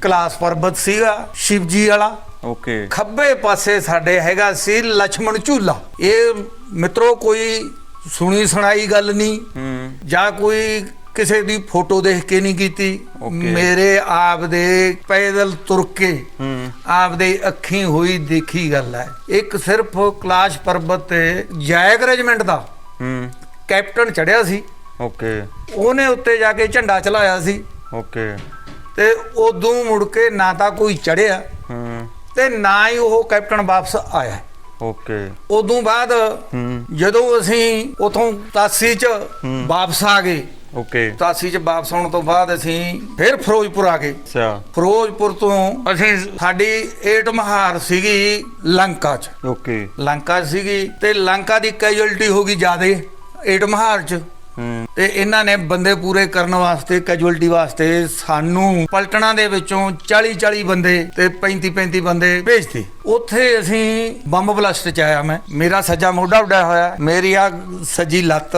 ਕਲਾਸ ਪਰਬਤ ਸੀਗਾ ਸ਼ਿਵਜੀ ਵਾਲਾ। ਓਕੇ। ਖੱਬੇ ਪਾਸੇ ਸਾਡੇ ਹੈਗਾ ਸੀ ਲక్ష్మణ ਝੂਲਾ। ਇਹ ਮਿੱਤਰੋ ਕੋਈ ਸੁਣੀ ਸੁਣਾਈ ਗੱਲ ਨਹੀਂ। ਜਾਂ ਕੋਈ ਕਿਸੇ ਦੀ ਫੋਟੋ ਦੇਖ ਕੇ ਨਹੀਂ ਕੀਤੀ. ਮੇਰੇ ਆਪ ਦੇ ਪੈਦਲ ਤੁਰ ਕੇ ਆਪ ਦੇ ਅੱਖੀਂ ਹੋਈ ਦੇਖੀ ਗੱਲ ਹੈ। ਇੱਕ ਸਿਰਫ ਕਲਾਸ਼ ਪਰਬਤ ਤੇ ਜੈਕ ਰੈਜੀਮੈਂਟ ਦਾ ਕੈਪਟਨ ਚੜਿਆ ਸੀ। ਓਕੇ। ਉਹਨੇ ਉੱਤੇ ਜਾ ਕੇ ਝੰਡਾ ਚਲਾਇਆ ਸੀ। ਓਕੇ। ਤੇ ਉਦੋਂ ਮੁੜ ਕੇ ਨਾ ਤਾਂ ਕੋਈ ਚੜਿਆ ਤੇ ਨਾ ਹੀ ਉਹ ਕੈਪਟਨ ਵਾਪਸ ਆਇਆ। ਓਕੇ। ਉਦੋਂ ਬਾਅਦ ਜਦੋਂ ਅਸੀਂ ਉਥੋਂ ਤਾਸੀ ਚ। ਵਾਪਸ ਆ ਗਏ ਓਕੇ। ਤਾਸੀ ਚ ਵਾਪਸ ਆਉਣ ਤੋਂ ਬਾਅਦ ਅਸੀਂ ਫਿਰ ਫਿਰੋਜ਼ਪੁਰ ਆ ਗਏ। ਅੱਛਾ। ਫਿਰੋਜ਼ਪੁਰ ਤੋਂ ਅਸੀਂ ਸਾਡੀ ਏਟ ਮਹਾਰ ਸੀਗੀ ਲੰਕਾ ਚ। ਓਕੇ। ਲੰਕਾ ਸੀਗੀ ਤੇ ਲੰਕਾ ਦੀ ਕੈਜੁਅਲਟੀ ਹੋ ਗਈ ਜ਼ਿਆਦੇ ਏਟ ਮਹਾਰ ਚ। ਤੇ ਇਹਨਾਂ ਨੇ ਬੰਦੇ ਪੂਰੇ ਕਰਨ ਵਾਸਤੇ ਕੈਜੁਅਲਟੀ ਵਾਸਤੇ ਸਾਨੂੰ ਪਲਟਣਾ ਦੇ ਵਿੱਚੋਂ 40 40 ਬੰਦੇ ਤੇ 35 35 ਬੰਦੇ ਭੇਜਤੇ। ਉੱਥੇ ਅਸੀਂ ਬੰਬ ਬਲਾਸਟ ਚ ਆਇਆ ਮੈਂ। ਮੇਰਾ ਸੱਜਾ ਮੋਢਾ ਉੱਡਿਆ ਹੋਇਆ ਮੇਰੀ ਆ ਸੱਜੀ ਲੱਤ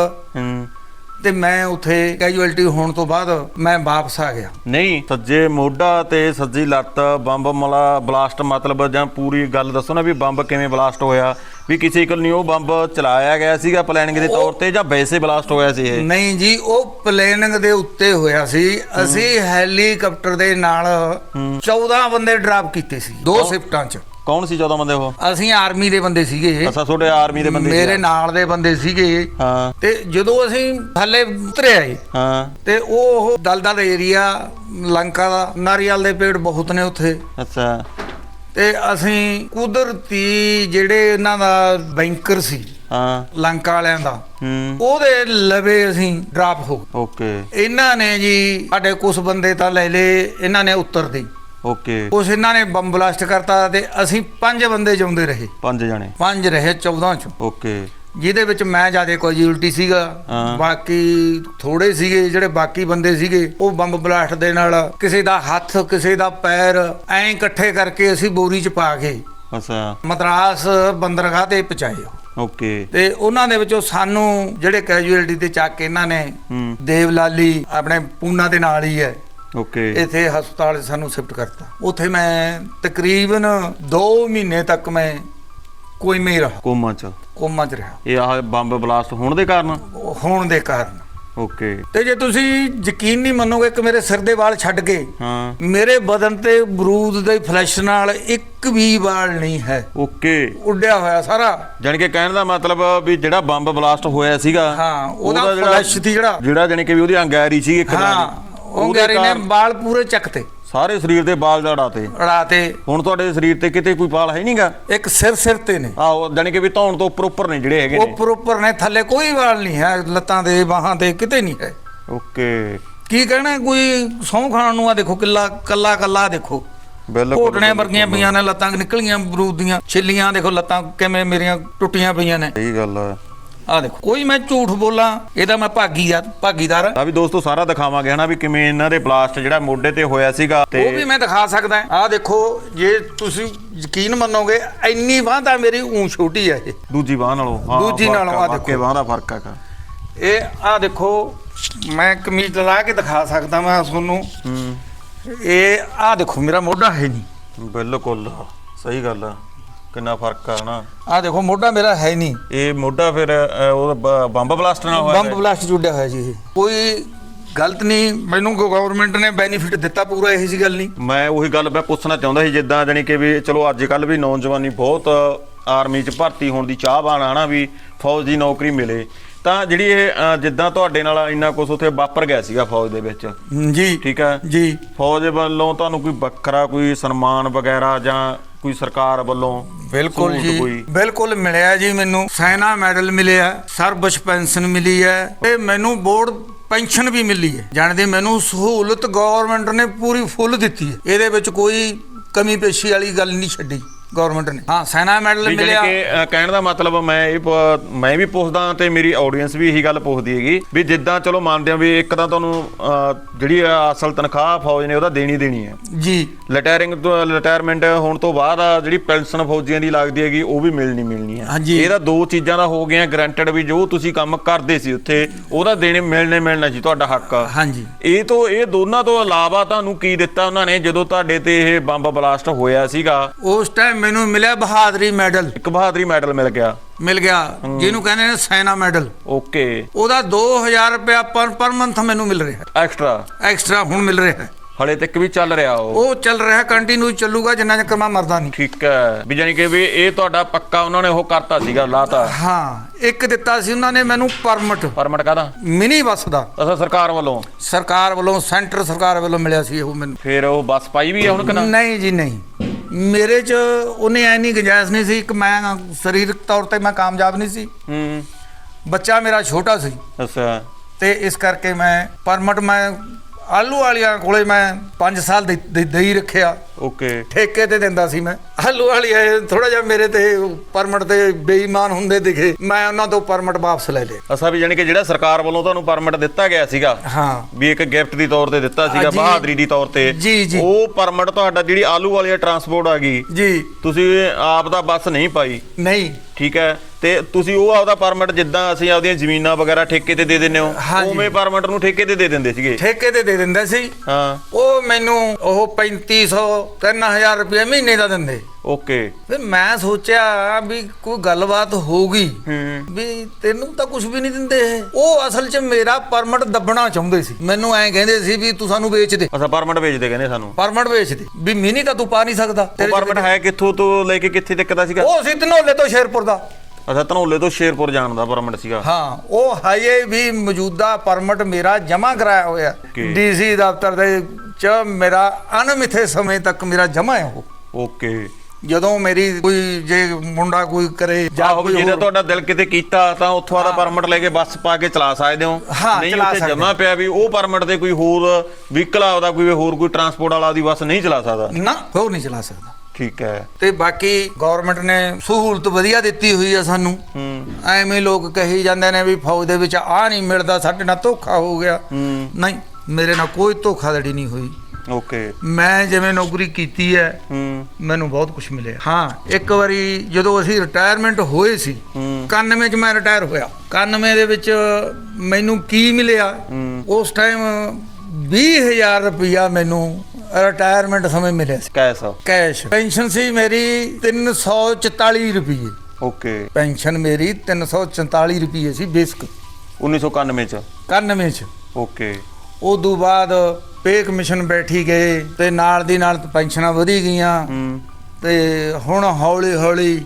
ਤੇ ਮੈਂ ਉੱਥੇ ਕੈਜੁਅਲਟੀ ਹੋਣ ਤੋਂ ਬਾਅਦ ਮੈਂ ਵਾਪਸ ਆ ਗਿਆ। ਨਹੀਂ ਸੱਜੇ ਮੋਢਾ ਤੇ ਸੱਜੀ ਲੱਤ ਬੰਬ ਮਲਾ ਬਲਾਸਟ ਮਤਲਬ ਜਾਂ ਪੂਰੀ ਗੱਲ ਦੱਸੋ ਨਾ ਵੀ ਬੰਬ ਕਿਵੇਂ ਬਲਾਸਟ ਹੋਇਆ ਵੀ ਕਿਸੇ ਨਹੀਂ ਉਹ ਬੰਬ ਚਲਾਇਆ ਗਿਆ ਸੀਗਾ ਪਲੈਨਿੰਗ ਦੇ ਤੌਰ ਤੇ ਜਾਂ ਵੈਸੇ ਬਲਾਸਟ ਹੋਇਆ ਸੀ ਇਹ? ਨਹੀਂ ਜੀ ਉਹ ਪਲੇਨਿੰਗ ਦੇ ਉੱਤੇ ਹੋਇਆ ਸੀ। ਅਸੀਂ ਹੈਲੀਕਾਪਟਰ ਦੇ ਨਾਲ 14 ਬੰਦੇ ਡਰਾਪ ਕੀਤੇ ਸੀ ਦੋ ਸ਼ਿਫਟਾਂ 'ਚ। ਕੌਣ ਸੀ 14 ਬੰਦੇ ਉਹ? ਅਸੀਂ ਆਰਮੀ ਦੇ ਬੰਦੇ ਸੀਗੇ। ਅੱਛਾ ਤੁਹਾਡੇ ਆਰਮੀ ਦੇ ਬੰਦੇ ਮੇਰੇ ਨਾਲ ਦੇ ਬੰਦੇ ਸੀਗੇ। ਹਾਂ। ਤੇ ਜਦੋਂ ਅਸੀਂ ਥੱਲੇ ਉਤਰੇ ਆਏ ਹਾਂ। ਤੇ ਉਹ ਦਲਦਲ ਏਰੀਆ ਲੰਕਾ ਦਾ ਨਾਰੀਅਲ ਦੇ ਪੇੜ ਬਹੁਤ ਨੇ ਉੱਥੇ। ਅੱਛਾ। ਤੇ ਅਸੀਂ ਕੁਦਰਤੀ ਜਿਹੜੇ ਇਹਨਾਂ ਦਾ ਬੈਂਕਰ ਸੀ ਹਾਂ। ਲੰਕਾ ਵਾਲਿਆਂ ਦਾ ਹੂੰ। ਉਹਦੇ ਲਵੇ ਅਸੀਂ ਡਰਾਪ ਹੋ। ਓਕੇ। ਇਹਨਾਂ ਨੇ ਜੀ ਸਾਡੇ ਕੁਝ ਬੰਦੇ ਤਾਂ ਲੈ ਲਏ ਇਹਨਾਂ ਨੇ ਉੱਤਰਦੇ ਓਕੇ। ਕੁਝ ਇਹਨਾਂ ਨੇ ਬੰਬ ਬਲਾਸਟ ਕਰਤਾ ਤੇ ਅਸੀਂ ਪੰਜ ਬੰਦੇ ਜਿਉਂਦੇ ਰਹੇ। ਪੰਜ ਜਣੇ। ਪੰਜ ਰਹੇ 14 ਚੋਂ। ਓਕੇ। ਜਿਹਦੇ ਵਿੱਚ ਮੈਂ ਜ਼ਿਆਦਾ ਕੈਜੂਅਲਟੀ ਸੀਗਾ। ਹਾਂ। ਬਾਕੀ ਥੋੜੇ ਸੀਗੇ ਜਿਹੜੇ ਬਾਕੀ ਬੰਦੇ ਸੀਗੇ ਉਹ ਬੰਬ ਬਲਾਸਟ ਦੇ ਨਾਲ ਕਿਸੇ ਦਾ ਹੱਥ ਕਿਸੇ ਦਾ ਪੈਰ ਐਂ ਇਕੱਠੇ ਕਰਕੇ ਅਸੀਂ ਬੋਰੀ 'ਚ ਪਾ ਕੇ ਅੱਛਾ। ਮਦਰਾਸ ਬੰਦਰਗਾਹ ਤੇ ਪਹੁੰਚਾਏ। ਓਕੇ। ਤੇ ਉਹਨਾਂ ਦੇ ਵਿੱਚੋਂ ਸਾਨੂੰ ਜਿਹੜੇ ਕੈਜੂਅਲਟੀ ਤੇ ਚੱਕ ਕੇ ਇਹਨਾਂ ਨੇ ਦੇਵਲਾਲੀ ਆਪਣੇ ਪੂਨਾ ਦੇ ਨਾਲ ਹੀ ਹੈ। ਓਕੇ। ਇੱਥੇ ਹਸਪਤਾਲ 'ਚ ਸਾਨੂੰ ਸ਼ਿਫਟ ਕਰਤਾ। ਉੱਥੇ ਮੈਂ ਤਕਰੀਬਨ 2 ਮਹੀਨੇ ਤੱਕ ਮੈਂ ਕੋਈ ਮੇ ਰਹਾ। ਕੋਮਾ ਚ। ਕੋਮਾ 'ਚ ਰਿਹਾ। ਇਹ ਆਹ ਬੰਬ ਬਲਾਸਟ ਹੋਣ ਦੇ ਕਾਰਨ? ਹੋਣ ਦੇ ਕਾਰਨ। ਓਕੇ। ਤੇ ਜੇ ਤੁਸੀਂ ਯਕੀਨ ਨਹੀਂ ਮੰਨੋਗੇ ਕਿ ਮੇਰੇ ਸਿਰ ਦੇ ਵਾਲ ਛੱਡ ਕੇ ਹਾਂ। ਮੇਰੇ ਬਦਨ ਤੇ ਬਰੂਦ ਦੇ ਫਲੈਸ਼ ਨਾਲ ਇੱਕ ਵੀ ਵਾਲ ਨਹੀਂ ਹੈ। ਓਕੇ। ਉੱਡਿਆ ਹੋਇਆ ਸਾਰਾ। ਜਾਣੀ ਕਿ ਕਹਿਣ ਦਾ ਮਤਲਬ ਵੀ ਜਿਹੜਾ ਬੰਬ ਬਲਾਸਟ ਹੋਇਆ ਸੀਗਾ ਹਾਂ ਉਹਦਾ ਫਲੈਸ਼ ਸੀ ਜਿਹੜਾ। ਜਿਹੜਾ ਜਾਣੀ ਕਿ ਵੀ ਉਹਦੀ ਅੰਗੈਰੀ ਸੀ ਇੱਕ ਤਰ੍ਹਾਂ ਹਾਂ। ਉਹ ਉਹਦੇ ਗਾਰੀ ਨੇ ਕਾਰਨ ਵਾਲ ਪੂਰੇ ਚੱਕਤੇ ਸਾਰੇ ਸਰੀਰ ਦੇ ਬਾਲ ਝੜਾਤੇ ਉਡਾਤੇ ਹੁਣ ਤੁਹਾਡੇ ਸਰੀਰ ਤੇ ਕਿਤੇ ਕੋਈ ਬਾਲ ਹੈ ਨਹੀਂਗਾ? ਇੱਕ ਸਿਰ ਸਿਰ ਤੇ ਨੇ। ਆਹੋ ਜਾਣੀ ਕਿ ਵੀ ਧੌਣ ਤੋਂ ਉੱਪਰ ਉੱਪਰ ਨੇ ਜਿਹੜੇ ਹੈਗੇ ਨੇ। ਉੱਪਰ ਉੱਪਰ ਨੇ ਥੱਲੇ ਕੋਈ ਵਾਲ ਨਹੀਂ ਹੈ ਲੱਤਾਂ ਦੇ ਬਾਹਾਂ ਤੇ ਕਿਤੇ ਨਹੀਂ ਹੈ। ਓਕੇ। ਕੀ ਕਹਿਣਾ ਕੋਈ ਸਹੁੰ ਖਾਣ ਨੂੰ? ਆ ਦੇਖੋ ਕਿੱਲਾ ਕੱਲਾ ਕੱਲਾ ਦੇਖੋ। ਬਿਲਕੁਲ ਘੋਟਣੇ ਵਰਗੀਆਂ ਪਈਆਂ ਨੇ ਲੱਤਾਂ ਨਿਕਲੀਆਂ ਬਰੂਦ ਦੀਆਂ ਛਿੱਲੀਆਂ ਦੇਖੋ ਲੱਤਾਂ ਕਿਵੇਂ ਮੇਰੀਆਂ ਟੁੱਟੀਆਂ ਪਈਆਂ ਨੇ। ਸਹੀ ਗੱਲ ਆ। ਆ ਦੇਖੋ ਕੋਈ ਮੈਂ ਝੂਠ ਬੋਲਾਂ ਇਹਦਾ ਮੈਂ ਭਾਗੀ ਆ ਭਾਗੀਦਾਰ। ਆ। ਆ ਵੀ ਦੋਸਤੋ ਸਾਰਾ ਦਿਖਾਵਾਂਗੇ ਹਨਾ ਵੀ ਕਿਵੇਂ ਇਹਨਾਂ ਦੇ ਬਲਾਸਟ ਜਿਹੜਾ ਮੋਢੇ ਤੇ ਹੋਇਆ ਸੀਗਾ ਉਹ ਵੀ ਮੈਂ ਦਿਖਾ ਸਕਦਾ। ਆ ਦੇਖੋ ਜੇ ਤੁਸੀਂ ਯਕੀਨ ਮੰਨੋਗੇ ਇੰਨੀ ਬਾਂਹ ਤਾਂ ਮੇਰੀ ਉਂ ਛੋਟੀ ਹੈ ਇਹ। ਦੂਜੀ ਬਾਹ ਨਾਲੋਂ ਹਾਂ, ਦੂਜੀ ਨਾਲੋਂ, ਆ, ਦੇਖੋ। ਬਾਂਹ ਦਾ ਫ਼ਰਕ ਹੈਗਾ ਇਹ ਆ ਦੇਖੋ ਮੈਂ ਕਮੀਜ਼ ਲਾ ਕੇ ਦਿਖਾ ਸਕਦਾ ਮੈਂ ਤੁਹਾਨੂੰ। ਹੂੰ। ਇਹ ਆ ਦੇਖੋ ਮੇਰਾ ਮੋਢਾ ਹੈ ਨਹੀਂ। ਬਿਲਕੁਲ ਸਹੀ ਗੱਲ ਆ। ਕਿੰਨਾ ਫ਼ਰਕ ਆ ਹਨਾ? ਆ ਦੇਖੋ ਮੋਢਾ ਮੇਰਾ ਹੈ ਨਹੀਂ। ਇਹ ਮੋਢਾ ਫਿਰ ਅ, ਉਹ ਬ- ਬੰਬ ਬਲਾਸਟ ਨਾਲ ਹੋਇਆ ਬੰਬ ਬਲਾਸਟ ਜੁੜਿਆ ਹੋਇਆ ਜੀ ਇਹ। ਕੋਈ ਗਲਤ ਨਹੀਂ ਮੈਨੂੰ ਗਵਰਨਮੈਂਟ ਨੇ ਬੈਨੀਫਿਟ ਦਿੱਤਾ ਪੂਰਾ ਇਹੋ ਜੀ ਗੱਲ ਨਹੀਂ। ਮੈਂ ਉਹੀ ਗੱਲ ਮੈਂ ਪੁੱਛਣਾ ਚਾਹੁੰਦਾ ਸੀ ਜਿੱਦਾਂ ਜਾਣੀ ਕਿ ਵੀ ਚਲੋ ਅੱਜ ਕੱਲ ਵੀ ਨੌਜਵਾਨੀ ਬਹੁਤ ਆਰਮੀ 'ਚ ਭਰਤੀ ਹੋਣ ਦੀ ਚਾਹਵਾਨ ਆ ਨਾ ਵੀ ਫੌਜ ਦੀ ਨੌਕਰੀ ਮਿਲੇ। ਤਾਂ ਜਿਹੜੀ ਇਹ ਅ, ਜਿੱਦਾਂ ਤੁਹਾਡੇ ਨਾਲ ਇੰਨਾ ਕੁਝ ਉੱਥੇ ਵਾਪਰ ਗਿਆ ਸੀਗਾ ਫੌਜ ਦੇ ਵਿੱਚ। ਜੀ ਠੀਕ ਹੈ? ਜੀ। ਫੌਜ ਵੱਲੋਂ ਤੁਹਾਨੂੰ ਕੋਈ ਵੱਖਰਾ ਕੋਈ ਸਨਮਾਨ ਵਗੈਰਾ ਜਾਂ ਕੋਈ ਸਰਕਾਰ ਵੱਲੋਂ ਬਿਲਕੁਲ ਸਹੂਲਤ ਜੀ ਕੋਈ? ਬਿਲਕੁਲ ਮਿਲਿਆ ਜੀ ਮੈਨੂੰ। ਸੈਨਾ ਮੈਡਲ ਮਿਲਿਆ ਸਰਬਸ਼ ਪੈਨਸ਼ਨ ਮਿਲੀ ਹੈ ਤੇ ਮੈਨੂੰ ਬੋਰਡ ਪੈਨਸ਼ਨ ਵੀ ਮਿਲੀ ਹੈ। ਜਾਣਦੇ ਮੈਨੂੰ ਸਹੂਲਤ ਗਵਰਨਮੈਂਟ ਨੇ ਪੂਰੀ ਫੁੱਲ ਦਿੱਤੀ ਹੈ। ਇਹਦੇ ਵਿੱਚ ਕੋਈ ਕਮੀ ਪੇਸ਼ੀ ਵਾਲੀ ਗੱਲ ਨਹੀਂ ਛੱਡੀ। ਗਵਰਨਮੈਂਟ ਨੇ। ਹਾਂ ਸੈਨਾ ਮੈਡਲ ਵੀ ਮਿਲਿਆ। ਕਿ ਅ, ਕਹਿਣ ਦਾ ਮਤਲਬ ਮੈਂ ਇਹ ਪ- ਮੈਂ ਵੀ ਪੁੱਛਦਾ ਤੇ ਮੇਰੀ ਆਡੀਅנס ਵੀ ਇਹੀ ਗੱਲ ਪੁੱਛਦੀ ਹੈਗੀ ਵੀ ਜਿੱਦਾਂ ਚਲੋ ਮੰਨਦੇ ਆ ਵੀ ਇੱਕ ਤਾਂ ਤੁਹਾਨੂੰ ਅ, ਜਿਹੜੀ ਆ ਅਸਲ ਤਨਖਾਹ ਫੌਜ ਨੇ ਉਹਦਾ ਦੇਣੀ ਦੇਣੀ ਹੈ। ਜੀ। ਰਿਟਾਇਰਿੰਗ ਤੋਂ ਰਿਟਾਇਰਮੈਂਟ ਹੋਣ ਤੋਂ ਬਾਅਦ ਆ ਜਿਹੜੀ ਪੈਨਸ਼ਨ ਫੌਜੀਆਂ ਦੀ ਲੱਗਦੀ ਹੈਗੀ ਉਹ ਵੀ ਮਿਲਣੀ ਮਿਲਣੀ ਹੈ। ਹਾਂਜੀ। ਇਹਦਾ ਦੋ ਚੀਜ਼ਾਂ ਦਾ ਹੋ ਗਿਆ ਗਰੰਟਡ ਵੀ ਜੋ ਤੁਸੀਂ ਕੰਮ ਕਰਦੇ ਸੀ ਉੱਥੇ ਉਹਦਾ ਦੇਣੇ ਮਿਲਣੇ ਮਿਲਣਾ ਸੀ ਤੁਹਾਡਾ ਹੱਕ। ਹਾਂਜੀ। ਇਹ ਤੋਂ ਇਹ ਦੋਨਾਂ ਤੋਂ ਇਲਾਵਾ ਤੁਹਾਨੂੰ ਕੀ ਦਿੱਤਾ ਉਹਨਾਂ ਨੇ ਜਦੋਂ ਤੁਹਾਡੇ ਤੇ ਇਹ ਬੰਬ ਬਲਾਸਟ ਹੋਇਆ ਸੀਗਾ? ਉਸ ਟਾਈਮ ਮੈਨੂੰ ਮਿਲਿਆ ਬਹਾਦਰੀ ਮੈਡਲ। ਇੱਕ ਬਹਾਦਰੀ ਮੈਡਲ ਮਿਲ ਗਿਆ। ਮਿਲ ਗਿਆ। ਜਿਹਨੂੰ ਕਹਿੰਦੇ ਨੇ ਸੈਨਾ ਮੈਡਲ। ਓਕੇ। ਉਹਦਾ 2000 ਰੁਪਇਆ ਪਰ ਪਰ ਮੰਥ ਮੈਨੂੰ ਮਿਲ ਰਿਹਾ। ਐਕਸਟਰਾ? ਐਕਸਟਰਾ ਹੁਣ ਮਿਲ ਰਿਹਾ। ਹੈ ਹਲੇ ਤੱਕ ਵੀ ਚੱਲ ਰਿਹਾ ਉਹ? ਉਹ ਚੱਲ ਰਿਹਾ ਕੰਟੀਨਿਊ ਚੱਲੂਗਾ ਜਿੰਨਾ ਚਿਰ ਮੈਂ ਮਰਦਾ ਨਹੀਂ। ਠੀਕ ਹੈ। ਵੀ ਜਾਨੀ ਕਿ ਵੀ ਇਹ ਤੁਹਾਡਾ ਪੱਕਾ ਉਹਨਾਂ ਨੇ ਉਹ ਕਰਤਾ ਸੀਗਾ ਲਾਤਾ। ਹਾਂ ਇੱਕ ਦਿੱਤਾ ਸੀ ਉਹਨਾਂ ਨੇ ਮੈਨੂੰ ਪਰਮਿਟ। ਪਰਮਿਟ ਕਾਦਾ ਮਿਨੀ ਬੱਸ ਦਾ। ਅਸਾਂ ਸਰਕਾਰ ਵੱਲੋਂ? ਸਰਕਾਰ ਵੱਲੋਂ ਸੈਂਟਰ ਸਰਕਾਰ ਵੱਲੋਂ ਮਿਲਿਆ ਸੀ ਉਹ ਮੈਨੂੰ। ਫਿਰ ਉਹ ਬੱਸ ਪਾਈ ਵੀ ਆ ਹੁਣ ਕਿ ਨਾ? ਨਹੀਂ ਜੀ ਨਹੀਂ। ਮੇਰੇ ਚ ਉਹਨੇ ਐ ਨਹੀਂ ਗੁੰਜਾਇਸ਼ ਨਹੀਂ ਸੀ ਕਿ ਮੈਂ ਸਰੀਰਕ ਤੌਰ ਤੇ ਮੈਂ ਕਾਮਯਾਬ ਨਹੀਂ ਸੀ। ਹੂੰ। ਬੱਚਾ ਮੇਰਾ ਛੋਟਾ ਸੀ। ਅੱਛਾ। ਤੇ ਇਸ ਕਰਕੇ ਮੈਂ ਪਰਮਿਟ ਮੈਂ ਆਲੂ ਵਾਲੀਆਂ ਕੋਲੇ ਮੈਂ 5 ਸਾਲ ਦੇ ਹੀ ਰੱਖਿਆ। ਓਕੇ। ਠੇਕੇ ਤੇ ਦਿੰਦਾ ਸੀ ਮੈਂ। ਆਲੂ ਵਾਲੀ ਥੋੜਾ ਜਿਹਾ ਮੇਰੇ ਤੇ ਪਰਮਿਟ ਤੇ ਬੇਈਮਾਨ ਹੁੰਦੇ ਦਿਖੇ ਮੈਂ ਉਹਨਾਂ ਤੋਂ ਪਰਮਿਟ ਵਾਪਸ ਲੈ ਲਏ। ਅਸਾਂ ਵੀ ਜਾਨੀ ਕਿ ਜਿਹੜਾ ਸਰਕਾਰ ਵੱਲੋਂ ਤੁਹਾਨੂੰ ਪਰਮਿਟ ਦਿੱਤਾ ਗਿਆ ਸੀਗਾ ਹਾਂ। ਵੀ ਇੱਕ ਗਿਫਟ ਦੀ ਤੌਰ ਤੇ ਦਿੱਤਾ ਸੀਗਾ ਜੀ। ਬਹਾਦਰੀ ਦੀ ਤੌਰ ਤੇ ਜੀ, ਜੀ। ਉਹ ਪਰਮਿਟ ਤੁਹਾਡਾ ਜਿਹੜੀ ਆਲੂ ਵਾਲੀ ਟਰਾਂਸਪੋਰਟ ਆ ਗਈ ਜੀ। ਤੁਸੀਂ ਆਪ ਦਾ ਬੱਸ ਨਹੀਂ ਪਾਈ। ਨਹੀਂ। ਠੀਕ ਹੈ ਤੇ ਤੁਸੀਂ ਉਹ ਆਪਦਾ ਪਰਮਿਟ ਜਿੱਦਾਂ ਅਸੀਂ ਆਪਦੀਆਂ ਜ਼ਮੀਨਾਂ ਵਗੈਰਾ ਠੇਕੇ ਤੇ ਦੇ ਦਿੰਦੇ ਹੋ ਹਾਂਜੀ। ਉਵੇਂ ਪਰਮਿਟ ਨੂੰ ਠੇਕੇ ਤੇ ਦੇ ਦਿੰਦੇ ਸੀਗੇ। ਠੇਕੇ ਤੇ ਦੇ ਦਿੰਦੇ ਸੀ। ਹਾਂ। ਉਹ ਮੈਨੂੰ ਉਹ 3500 3000 ਰੁਪਏ ਮਹੀਨੇ ਦਾ ਦਿੰਦੇ। ਓਕੇ। ਫਿਰ ਮੈਂ ਸੋਚਿਆ ਵੀ ਕੋਈ ਗੱਲਬਾਤ ਹੋਊਗੀ। ਹੂੰ। ਵੀ ਤੈਨੂੰ ਤਾਂ ਕੁਝ ਵੀ ਨਹੀਂ ਦਿੰਦੇ ਇਹ। ਉਹ ਅਸਲ 'ਚ ਮੇਰਾ ਪਰਮਿਟ ਦੱਬਣਾ ਚਾਹੁੰਦੇ ਸੀ। ਮੈਨੂੰ ਐਂ ਕਹਿੰਦੇ ਸੀ ਵੀ ਤੂੰ ਸਾਨੂੰ ਵੇਚ ਦੇ। ਅਸਾਂ ਪਰਮਿਟ ਵੇਚਦੇ ਕਹਿੰਦੇ ਸਾਨੂੰ। ਪਰਮਿਟ ਵੇਚ ਦੇ। ਵੀ ਮਿਨੀ ਤਾਂ ਤੂੰ ਪਾ ਨਹੀਂ ਸਕਦਾ। ਉਹ ਪਰਮਿਟ ਹੈ ਕਿੱਥੋਂ ਤੋਂ ਲੈ ਕੇ ਕਿੱਥੇ ਤੱਕ ਦਾ ਸੀਗਾ? ਉਹ ਸੀ ਧਨੌਲੇ ਤੋਂ ਸ਼ੇਰਪੁਰ ਦਾ। ਅੱਛਾ ਧਨੌਲੇ ਤੋਂ ਸ਼ੇਰਪੁਰ ਜਾਣ ਦਾ ਪਰਮਿਟ ਸੀਗਾ। ਹਾਂ ਉਹ ਹਜੇ ਵੀ ਮੌਜੂਦਾ ਪਰਮਿਟ ਮੇਰਾ ਜਮ੍ਹਾਂ ਕਰਾਇਆ ਹੋਇਆ. ਡੀਸੀ ਦਫ਼ਤਰ ਦੇ ਚ ਮੇਰਾ ਅਣਮਿੱਥੇ ਸਮੇਂ ਤੱਕ ਮੇਰਾ ਜਮ੍ਹਾਂ ਹੈ ਉਹ। ਓਕੇ। ਜਦੋਂ ਮੇਰੀ ਕੋਈ ਜੇ ਮੁੰਡਾ ਕੋਈ ਕਰੇ ਆਹੋ ਵੀ ਕੋਈ ਜਿਹਦਾ ਹੋਰ- ਤੁਹਾਡਾ ਦਿਲ ਕਿਤੇ ਕੀਤਾ ਤਾਂ ਉੱਥੋਂ ਆਦਾ ਪਰਮਿਟ ਲੈ ਕੇ ਬੱਸ ਪਾ ਕੇ ਚਲਾ ਸਕਦੇ ਹੋ। ਹਾਂ, ਨਹੀਂ ਚਲਾ ਉੱਥੇ ਸਕਦੇ ਜਮਾ ਪਿਆ ਵੀ ਉਹ ਪਰਮਿਟ ਤੇ ਕੋਈ ਹੋਰ ਵਹੀਕਲ ਆਪਦਾ ਕੋਈ ਹੋਰ ਕੋਈ ਟਰਾਂਸਪੋਰਟ ਵਾਲਾ ਦੀ ਬੱਸ ਨਹੀਂ ਚਲਾ ਸਕਦਾ। ਨਾ ਹੋਰ ਨਹੀਂ ਚਲਾ ਸਕਦਾ। ਠੀਕ ਹੈ। ਤੇ ਬਾਕੀ ਗਵਰਨਮੈਂਟ ਨੇ ਸਹੂਲਤ ਵਧੀਆ ਦਿੱਤੀ ਹੋਈ ਆ ਸਾਨੂੰ। ਹੂੰ। ਐਵੇਂ ਲੋਕ ਕਹੀ ਜਾਂਦੇ ਨੇ ਵੀ ਫੌਜ ਦੇ ਵਿੱਚ ਆ ਨਹੀਂ ਮਿਲਦਾ ਸਾਡੇ ਨਾਲ ਧੋਖਾ ਹੋ ਗਿਆ। ਹੂੰ। ਨਹੀਂ ਮੇਰੇ ਨਾਲ ਕੋਈ ਧੋਖਾਧੜੀ ਨਹੀਂ ਹੋਈ। ਓਕੇ ਮੈਂ ਜਿਵੇਂ ਨੌਕਰੀ ਕੀਤੀ ਹੈ ਹੂੰ। ਮੈਨੂੰ ਬਹੁਤ ਕੁਝ ਮਿਲਿਆ। ਹਾਂ ਇੱਕ ਵਾਰੀ ਜਦੋਂ ਅਸੀਂ ਰਿਟਾਇਰਮੈਂਟ ਹੋਏ ਸੀ ਹੂੰ। 91 ਚ ਮੈਂ ਰਿਟਾਇਰ ਹੋਇਆ। 91 ਦੇ ਵਿੱਚ ਮੈਨੂੰ ਕੀ ਮਿਲਿਆ। ਉਸ ਟਾਈਮ 20000 ਰੁਪਇਆ ਮੈਨੂੰ ਰਿਟਾਇਰਮੈਂਟ ਸਮੇਂ ਮਿਲਿਆ ਸੀ। ਕੈਸ ਕੈਸ਼ ਪੈਨਸ਼ਨ ਸੀ ਮੇਰੀ 344 ਰੁਪਏ ਓਕੇ ਪੈਨਸ਼ਨ ਮੇਰੀ 344 ਰੁਪਏ ਸੀ ਬੇਸਿਕ 1991 ਚ। 91 ਚ। ਓਕੇ ਉਦੋਂ ਬਾਅਦ ਪੇ ਕਮਿਸ਼ਨ ਬੈਠੀ ਗਏ ਤੇ ਨਾਲ ਦੀ ਨਾਲ ਪੈਨਸ਼ਨਾਂ ਵਧੀ ਗਈਆਂ। ਤੇ ਹੁਣ ਹੌਲੀ ਹੌਲੀ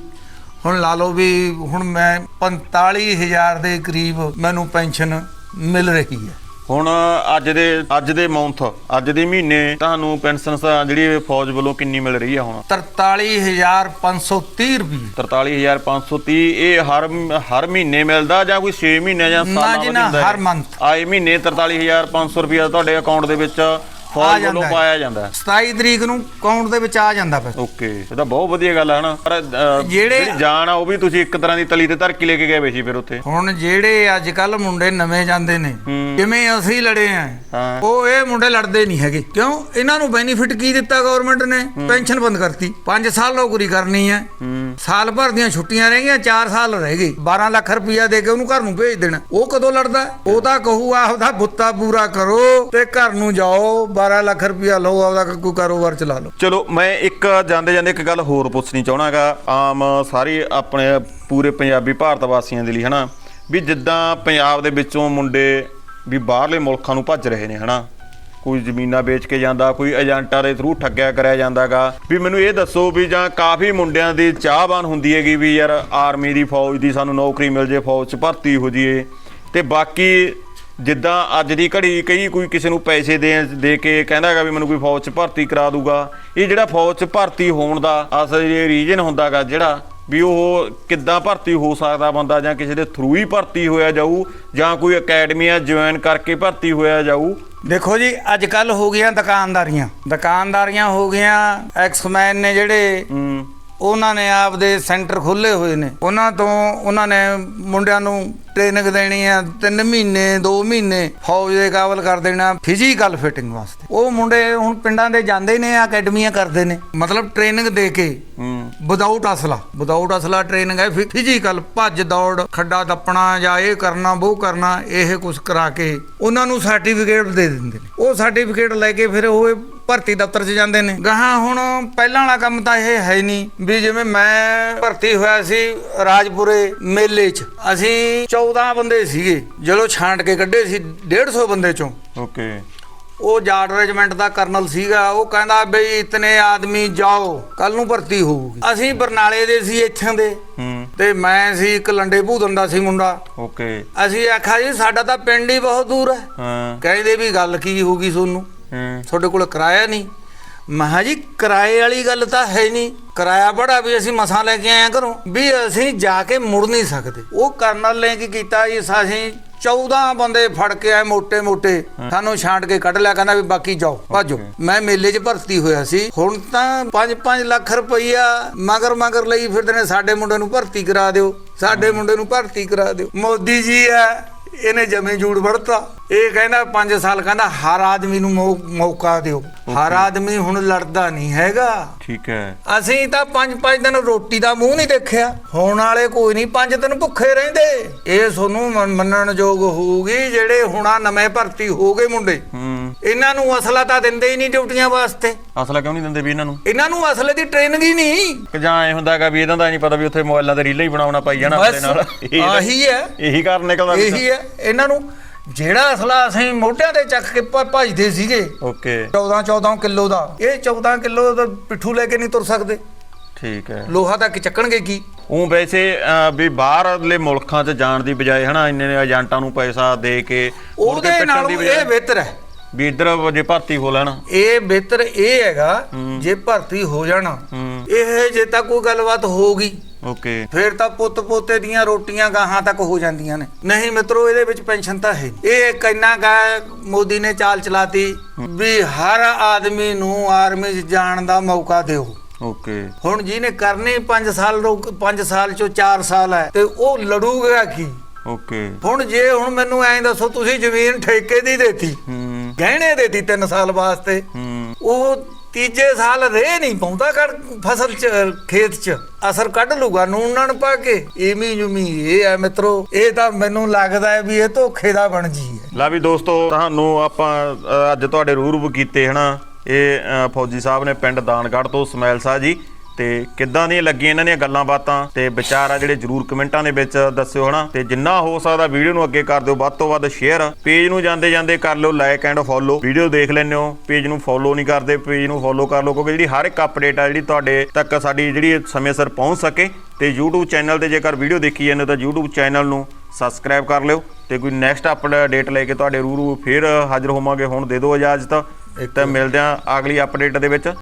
ਹੁਣ ਲਾ ਲਓ ਵੀ ਹੁਣ ਮੈਂ 45000 ਦੇ ਕਰੀਬ ਮੈਨੂੰ ਪੈਨਸ਼ਨ ਮਿਲ ਰਹੀ ਹੈ। ਹੁਣ ਅੱਜ ਦੇ ਅੱਜ ਦੇ ਮੰਥ ਅੱਜ ਦੇ ਮਹੀਨੇ ਤੁਹਾਨੂੰ ਪੈਨਸ਼ਨ ਜਿਹੜੀ ਫੌਜ ਵੱਲੋਂ ਕਿੰਨੀ ਮਿਲ ਰਹੀ ਆ ਹੁਣ? 43530 ਰੁਪਏ। 43530 ਇਹ ਹਰ ਹਰ ਮਹੀਨੇ ਮਿਲਦਾ ਜਾਂ ਕੋਈ 6 ਮਹੀਨੇ ਜਾਂ ਨਾ ਸਾਲਾਂ ਜੀ, ਬਾਅਦ ਨਾ, ਮਿਲਦਾ ਹਰ month। ਆਏ ਮਹੀਨੇ 43500 ਰੁਪਇਆ ਤੁਹਾਡੇ ਅਕਾਊਂਟ ਦੇ ਵਿੱਚ ਵੱਲੋਂ ਹੈ। ਪਾਇਆ ਜਾਂਦਾ ਹੈ। 27 ਤਰੀਕ ਨੂੰ ਅਕਾਊਂਟ ਦੇ ਵਿੱਚ ਆ ਜਾਂਦਾ ਪੈਸਾ ਓਕੇ ਇਹ ਤਾਂ ਬਹੁਤ ਵਧੀਆ ਗੱਲ ਹੈ ਹਨਾ? ਪਰ ਜਿਹੜੇ- ਜਾਨ ਆ ਉਹ ਵੀ ਤੁਸੀਂ ਇੱਕ ਤਰ੍ਹਾਂ ਦੀ ਤਲੀ ਤੇ ਧਰ ਕੇ ਲੈ ਕੇ ਗਏ ਵੇ ਸੀ ਫਿਰ ਉੱਥੇ। ਹੁਣ ਜਿਹੜੇ ਅੱਜ ਕੱਲ ਮੁੰਡੇ ਨਵੇਂ ਜਾਂਦੇ ਨੇ। ਜਿਵੇਂ ਅਸੀਂ ਲੜੇ ਆ। ਉਹ ਇਹ ਮੁੰਡੇ ਲੜਦੇ ਨਹੀਂ ਹੈਗੇ। ਕਿਉਂ? ਇਹਨਾਂ ਨੂੰ ਬੈਨੀਫਿਟ ਕੀ ਦਿੱਤਾ ਗਵਰਨਮੈਂਟ ਨੇ? ਪੈਨਸ਼ਨ ਬੰਦ ਕਰਤੀ। 5 ਸਾਲ ਨੌਕਰੀ ਕਰਨੀ ਹੈ। ਸਾਲ ਭਰ ਦੀਆਂ ਛੁੱਟੀਆਂ ਰਹਿ ਗਈਆਂ 4 ਸਾਲ ਰਹਿ ਗਏ। 12 ਲੱਖ ਰੁਪਇਆ ਦੇ ਕੇ ਉਹਨੂੰ ਘਰ ਨੂੰ ਭੇਜ ਦੇਣਾ। ਉਹ ਕਦੋਂ ਲੜਦਾ? ਉਹ ਤਾਂ ਕਹੂ ਆਪਦਾ ਬੁੱਤਾ ਪੂਰਾ ਕਰੋ ਤੇ ਘਰ ਨੂੰ ਜਾਓ 12 ਲੱਖ ਰੁਪਇਆ ਲਓ, ਆਪਦਾ ਕੋਈ ਕਾਰੋਬਾਰ ਚਲਾ ਲਓ। ਚਲੋ, ਮੈਂ ਇੱਕ ਜਾਂਦੇ ਜਾਂਦੇ ਇੱਕ ਗੱਲ ਹੋਰ ਪੁੱਛਣੀ ਚਾਹਣਾਗਾ। ਆਮ ਸਾਰੇ ਆਪਣੇ ਪੂਰੇ ਪੰਜਾਬੀ ਭਾਰਤ ਵਾਸੀਆਂ ਦੇ ਲਈ, ਹਨਾ? ਵੀ ਜਿੱਦਾਂ ਪੰਜਾਬ ਦੇ ਵਿੱਚੋਂ ਮੁੰਡੇ ਵੀ ਬਾਹਰਲੇ ਮੁਲਕਾਂ ਨੂੰ ਭੱਜ ਰਹੇ ਨੇ, ਹਨਾ? ਕੋਈ ਜ਼ਮੀਨਾਂ ਵੇਚ ਕੇ ਜਾਂਦਾ, ਕੋਈ ਏਜੰਟਾਂ ਦੇ ਥਰੂ ਠੱਗਿਆ ਕਰਿਆ ਜਾਂਦਾਗਾ। ਵੀ ਮੈਨੂੰ ਇਹ ਦੱਸੋ ਵੀ ਜਾਂ ਕਾਫੀ ਮੁੰਡਿਆਂ ਦੀ ਚਾਹਬਾਨ ਹੁੰਦੀ ਹੈਗੀ ਵੀ ਯਾਰ ਆਰਮੀ ਦੀ ਫੌਜ ਦੀ ਸਾਨੂੰ ਨੌਕਰੀ ਮਿਲ ਜੇ, ਫੌਜ 'ਚ ਭਰਤੀ ਹੋ ਜਾਈਏ। ਤੇ ਬਾਕੀ ਜਿੱਦਾਂ ਅੱਜ ਦੀ ਘੜੀ ਕਈ ਕੋਈ ਕਿਸੇ ਨੂੰ ਪੈਸੇ ਦੇ ਦੇ ਕੇ ਕਹਿੰਦਾ ਹੈਗਾ ਵੀ ਮੈਨੂੰ ਕੋਈ ਫੌਜ 'ਚ ਭਰਤੀ ਕਰਾ ਦੂਗਾ। ਇਹ ਜਿਹੜਾ ਫੌਜ 'ਚ ਭਰਤੀ ਹੋਣ ਦਾ ਅਸਲ ਰੀਜਨ ਹੁੰਦਾਗਾ ਜਿਹੜਾ ਵੀ ਉਹ ਕਿੱਦਾਂ ਭਰਤੀ ਹੋ ਸਕਦਾ ਬੰਦਾ ਜਾਂ ਕਿਸੇ ਦੇ ਥਰੂ ਹੀ ਭਰਤੀ ਹੋਇਆ ਜਾਊ ਜਾਂ ਕੋਈ ਅਕੈਡਮੀਆਂ ਜੁਆਇਨ ਕਰਕੇ ਭਰਤੀ ਹੋਇਆ ਜਾਊ। ਦੇਖੋ ਜੀ ਅੱਜ ਕੱਲ ਹੋ ਗਈਆਂ ਦੁਕਾਨਦਾਰੀਆਂ। ਦੁਕਾਨਦਾਰੀਆਂ ਹੋ ਗਈਆਂ ਐਕਸਮੈਨ ਨੇ ਜਿਹੜੇ ਉਹਨਾਂ ਨੇ ਆਪਦੇ ਸੈਂਟਰ ਖੋਲੇ ਹੋਏ ਨੇ। ਉਹਨਾਂ ਤੋਂ ਉਹਨਾਂ ਨੇ ਮੁੰਡਿਆਂ ਨੂੰ ਟ੍ਰੇਨਿੰਗ ਦੇਣੀ ਆ 3 ਮਹੀਨੇ 2 ਮਹੀਨੇ ਫੌਜ ਦੇ ਕਾਬਲ ਕਰ ਦੇਣਾ ਫਿਜ਼ੀਕਲ ਫਿਟਿੰਗ ਵਾਸਤੇ। ਉਹ ਮੁੰਡੇ ਹੁਣ ਪਿੰਡਾਂ ਦੇ ਜਾਂਦੇ ਨੇ ਅਕੈਡਮੀਆਂ ਕਰਦੇ ਨੇ। ਮਤਲਬ ਟ੍ਰੇਨਿੰਗ ਦੇ ਕੇ ਵਿਦਆਊਟ ਅਸਲਾ ਵਿਦਆਊਟ ਅਸਲਾ ਟ੍ਰੇਨਿੰਗ ਹੈ ਫਿਜ਼ੀਕਲ ਭੱਜ ਦੌੜ ਖੱਡਾ ਦੱਪਣਾ ਜਾਂ ਇਹ ਕਰਨਾ ਉਹ ਕਰਨਾ ਇਹ ਕੁਝ ਕਰਾ ਕੇ ਉਹਨਾਂ ਨੂੰ ਸਰਟੀਫਿਕੇਟ ਦੇ ਦਿੰਦੇ ਨੇ। ਉਹ ਸਰਟੀਫਿਕੇਟ ਲੈ ਕੇ ਫਿਰ ਉਹ ਭਰਤੀ ਦਫ਼ਤਰ 'ਚ ਜਾਂਦੇ ਨੇ। ਗਾਹਾਂ ਹੁਣ ਪਹਿਲਾਂ ਵਾਲਾ ਕੰਮ ਤਾਂ ਇਹ ਹੈ ਨਹੀਂ ਵੀ ਜਿਵੇਂ ਮੈਂ ਭਰਤੀ ਹੋਇਆ ਸੀ ਰਾਜਪੁਰੇ ਮੇਲੇ 'ਚ। ਅਸੀਂ 14 ਬੰਦੇ ਸੀਗੇ ਜਦੋਂ ਛਾਂਟ ਕੇ ਕੱਢੇ ਸੀ 150 ਬੰਦੇ 'ਚੋਂ। ਓਕੇ। ਉਹ ਜਾਟ ਰੈਜੀਮੈਂਟ ਦਾ ਕਰਨਲ ਸੀਗਾ ਉਹ ਕਹਿੰਦਾ ਬਈ ਇਤਨੇ ਆਦਮੀ ਜਾਓ ਕੱਲ ਨੂੰ ਭਰਤੀ ਹੋਊਗੀ। ਅਸੀਂ ਬਰਨਾਲੇ ਦੇ ਸੀ ਇੱਥੋਂ ਦੇ ਤੇ ਮੈਂ ਸੀ ਇੱਕ ਲੰਡੇ ਭੂਦਨ ਦਾ ਸੀ ਮੁੰਡਾ। ਓਕੇ। ਅਸੀਂ ਆਖਿਆ ਜੀ ਸਾਡਾ ਤਾਂ ਪਿੰਡ ਹੀ ਬਹੁਤ ਦੂਰ ਹੈ। ਹਾਂ। ਕਹਿੰਦੇ ਵੀ ਗੱਲ ਕੀ ਹੋਊਗੀ ਤੁਹਾਨੂੰ ਹੂੰ। ਤੁਹਾਡੇ ਕੋਲ ਕਿਰਾਇਆ ਨਹੀਂ। ਮੈਂ ਕਿਹਾ ਜੀ ਕਿਰਾਏ ਵਾਲੀ ਗੱਲ ਤਾਂ ਹੈ ਨਹੀਂ। ਕਿਰਾਇਆ ਬੜਾ ਵੀ ਅਸੀਂ ਮਸਾਂ ਲੈ ਕੇ ਆਇਆ ਘਰੋਂ। ਵੀ ਅਸੀਂ ਜਾ ਕੇ ਮੁੜ ਨਹੀਂ ਸਕਦੇ। ਉਹ ਕਰਨਲ ਨੇ ਕੀ ਕੀਤਾ ਜੀ ਅਸੀਂ 14 ਬੰਦੇ ਫੜ ਕੇ ਆਏ ਮੋਟੇ ਮੋਟੇ। ਸਾਨੂੰ ਛਾਂਟ ਕੇ ਕੱਢ ਲਿਆ ਕਹਿੰਦਾ ਵੀ ਬਾਕੀ ਜਾਓ ਭਾਜੋ। ਮੈਂ ਮੇਲੇ 'ਚ ਭਰਤੀ ਹੋਇਆ ਸੀ। ਹੁਣ ਤਾਂ 5-5 ਲੱਖ ਰੁਪਈਆ ਮਗਰ ਮਗਰ ਲਈ ਫਿਰਦੇ ਨੇ। ਸਾਡੇ ਮੁੰਡੇ ਨੂੰ ਭਰਤੀ ਕਰਾ ਦਿਓ। ਸਾਡੇ ਮੁੰਡੇ ਨੂੰ ਭਰਤੀ ਕਰਾ ਦਿਓ। ਮੋਦੀ ਜੀ ਆ ਇਹਨੇ ਜਮੇ ਜੂੜ ਵੜਤਾ ਇਹ ਕਹਿੰਦਾ 5 ਸਾਲ ਕਹਿੰਦਾ ਹਰ ਆਦਮੀ ਨੂੰ ਮੌਕਾ ਦਿਓ। ਹਰ ਆਦਮੀ ਹੁਣ ਲੜਦਾ ਨਹੀਂ ਹੈਗਾ। ਠੀਕ ਹੈ। ਅਸੀਂ ਤਾਂ 5-5 ਦਿਨ ਰੋਟੀ ਦਾ ਮੂੰਹ ਨਹੀਂ ਦੇਖਿਆ। ਹੋਣ ਵਾਲੇ ਕੋਈ ਨਹੀਂ 5 ਦਿਨ ਭੁੱਖੇ ਰਹਿੰਦੇ। ਇਹ ਤੁਹਾਨੂੰ ਮੰਨ- ਮੰਨਣਯੋਗ ਹੋਊਗੀ ਜਿਹੜੇ ਹੁਣਾ ਨਵੇਂ ਭਰਤੀ ਹੋ ਗਏ ਮੁੰਡੇ। ਇਹਨਾਂ ਨੂੰ ਅਸਲਾ ਤਾਂ ਦਿੰਦੇ ਹੀ ਨਹੀਂ ਡਿਊਟੀਆਂ ਵਾਸਤੇ। ਅਸਲਾ ਕਿਉਂ ਨਹੀਂ ਦਿੰਦੇ ਵੀ ਇਹਨਾਂ ਨੂੰ? ਇਹਨਾਂ ਨੂੰ ਅਸਲੇ ਦੀ ਟ੍ਰੇਨਿੰਗ ਹੀ ਨਹੀਂ। ਕਿ ਜਾਂ ਐ ਹੁੰਦਾਗਾ ਵੀ ਇਹਨਾਂ ਦਾ ਨਹੀਂ ਪਤਾ ਵੀ ਉੱਥੇ ਮੋਬਾਈਲਾਂ ਤੇ ਰੀਲਾਂ ਹੀ ਬਣਾਉਣਾ ਪਾਈ ਜਾਣਾ ਆਪਣੇ ਨਾਲ। ਇਹੀ ਆਹੀ ਹੈ। ਇਹੀ ਕਾਰਨ ਨਿਕਲਦਾ ਇਹੀ ਹੈ। ਇਹਨਾਂ ਨੂੰ ਜਿਹੜਾ ਅਸਲਾ ਅਸੀਂ ਮੋਢਿਆਂ ਤੇ ਚੱਕ ਕੇ ਭ- ਭੱਜਦੇ ਸੀਗੇ ਓਕੇ। 14 14 ਕਿਲੋ ਦਾ। ਇਹ 14 ਕਿਲੋ ਦਾ ਪਿੱਠੂ ਲੈ ਕੇ ਨਹੀਂ ਤੁਰ ਸਕਦੇ। ਠੀਕ ਹੈ। ਲੋਹਾ ਤੱਕ ਚੱਕਣਗੇ ਕੀ? ਉਹ ਵੈਸੇ ਅਹ, ਵੀ ਬਾਹਰਲੇ ਮੁਲਕਾਂ 'ਚ ਜਾਣ ਦੀ ਬਜਾਏ ਹਨਾ ਇੰਨੇ ਨੇ ਏਜੰਟਾਂ ਨੂੰ ਪੈਸਾ ਦੇ ਕੇ ਮੁੜ ਕੇ ਉਹਦੇ ਪਿੱਟਣ ਨਾਲ ਦੀ ਇਹ ਬਜਾਏ ਬਿਹਤਰ ਹੈ। ਵੀ ਇੱਧਰ ਜੇ ਭਰਤੀ ਹੋ ਲੈਣ। ਇਹ ਬਿਹਤਰ ਇਹ ਹੈਗਾ ਜੇ ਭਰਤੀ ਹੋ ਜਾਣਾ। ਹੂੰ। ਇਹ ਜੇ ਤਾਂ ਕੋਈ ਗੱਲਬਾਤ ਹੋਊਗੀ। ਓਕੇ। ਫਿਰ ਤਾਂ ਪੁੱਤ ਪੋਤੇ ਦੀਆਂ ਰੋਟੀਆਂ ਗਾਹਾਂ ਤੱਕ ਹੋ ਜਾਂਦੀਆਂ ਨੇ। ਨਹੀਂ ਮਿੱਤਰੋ ਇਹਦੇ ਵਿੱਚ ਪੈਨਸ਼ਨ ਤਾਂ ਹੈ ਨਹੀਂ। ਇਹ ਕਿੰਨਾ ਕਾ ਮੋਦੀ ਨੇ ਚਾਲ ਚਲਾਤੀ ਵੀ ਹਰ ਆਦਮੀ ਨੂੰ ਆਰਮੀ 'ਚ ਜਾਣ ਦਾ ਮੌਕਾ ਦਿਓ। ਓਕੇ। ਹੁਣ ਜਿਹਨੇ ਕਰਨੀ 5 ਸਾਲ 5 ਸਾਲ ਚੋਂ 4 ਸਾਲ ਹੈ ਤੇ ਉਹ ਲੜੂਗਾ ਕੀ? ਓਕੇ। ਹੁਣ ਜੇ ਹੁਣ ਮੈਨੂੰ ਐਂ ਦੱਸੋ ਤੁਸੀਂ ਜ਼ਮੀਨ ਠੇਕੇ ਦੀ ਦੇਤੀ ਹੂੰ। ਗਹਿਣੇ ਦੇਤੀ 3 ਸਾਲ ਵਾਸਤੇ ਹੂੰ। ਉਹ ਤੀਜੇ ਸਾਲ ਰੇ ਨਹੀਂ ਪਾਉਂਦਾ ਕਰ ਫਸਲ ਚ, ਖੇਤ ਚ। ਅਸਰ ਕੱਢ ਲੂਗਾ ਨੂਨ ਨਾਨ ਪਾ ਕੇ। ਏਮੀ ਜੁਮੀ ਇਹ ਹੈ ਮਿੱਤਰੋ, ਇਹ ਤਾਂ ਮੈਨੂੰ ਲੱਗਦਾ ਹੈ ਵੀ ਇਹ ਧੋਖੇ ਦਾ ਬਣ ਜੀ ਹੈ। ਲਾ ਵੀ ਦੋਸਤੋ, ਤੁਹਾਨੂੰ ਆਪਾਂ ਅੱਜ ਤੁਹਾਡੇ ਰੂਬਰੂ ਕੀਤੇ, ਹਨਾ? ਇਹ ਫੌਜੀ ਸਾਹਿਬ ਨੇ ਪਿੰਡ ਦਾਨਗੜ੍ਹ ਤੋਂ ਸਮੈਲ ਸਾਹ ਜੀ। ਤੇ ਕਿੱਦਾਂ ਦੀਆਂ ਲੱਗੀਆਂ ਇਹਨਾਂ ਦੀਆਂ ਗੱਲਾਂ ਬਾਤਾਂ ਤੇ ਵਿਚਾਰ ਆ ਜਿਹੜੇ ਜਰੂਰ ਕਮੈਂਟਾਂ ਦੇ ਵਿੱਚ ਦੱਸਿਓ ਹਨਾ। ਤੇ ਜਿੰਨਾ ਹੋ ਸਕਦਾ ਵੀਡੀਓ ਨੂੰ ਅੱਗੇ ਕਰ ਦਿਓ ਵੱਧ ਤੋਂ ਵੱਧ ਸ਼ੇਅਰ ਪੇਜ ਨੂੰ ਜਾਂਦੇ ਜਾਂਦੇ ਕਰ ਲਿਓ ਲਾਈਕ ਐਂਡ ਫੋਲੋ ਵੀਡੀਓ ਦੇਖ ਲੈਂਦੇ ਹੋ ਪੇਜ ਨੂੰ ਫੋਲੋ ਨਹੀਂ ਕਰਦੇ ਪੇਜ ਨੂੰ ਫੋਲੋ ਕਰ ਲਓ ਕਿਉਂਕਿ ਜਿਹੜੀ ਹਰ ਇੱਕ ਅਪਡੇਟ ਆ ਜਿਹੜੀ ਤੁਹਾਡੇ ਤੱਕ ਸਾਡੀ ਜਿਹੜੀ ਸਮੇਂ ਸਿਰ ਪਹੁੰਚ ਸਕੇ। ਤੇ YouTube ਚੈਨਲ ਤੇ ਜੇਕਰ ਵੀਡੀਓ ਦੇਖੀ ਜਾਂਦੇ ਤਾਂ YouTube ਚੈਨਲ ਨੂੰ ਸਬਸਕ੍ਰਾਈਬ ਕਰ ਲਿਓ। ਤੇ ਕੋਈ ਨੈਕਸਟ ਅਪਡੇਟ ਲੈ ਕੇ ਤੁਹਾਡੇ ਰੂਰੂ ਫੇਰ ਹਾਜ਼ਰ ਹੋਵਾਂਗੇ। ਹੁਣ ਦੇ ਦਿਓ ਇਜਾਜ਼ਤ। ਤੇ ਮਿਲਦੇ ਆਂ ਅਗਲੀ ਅਪਡੇਟ ਦੇ ਵਿੱਚ।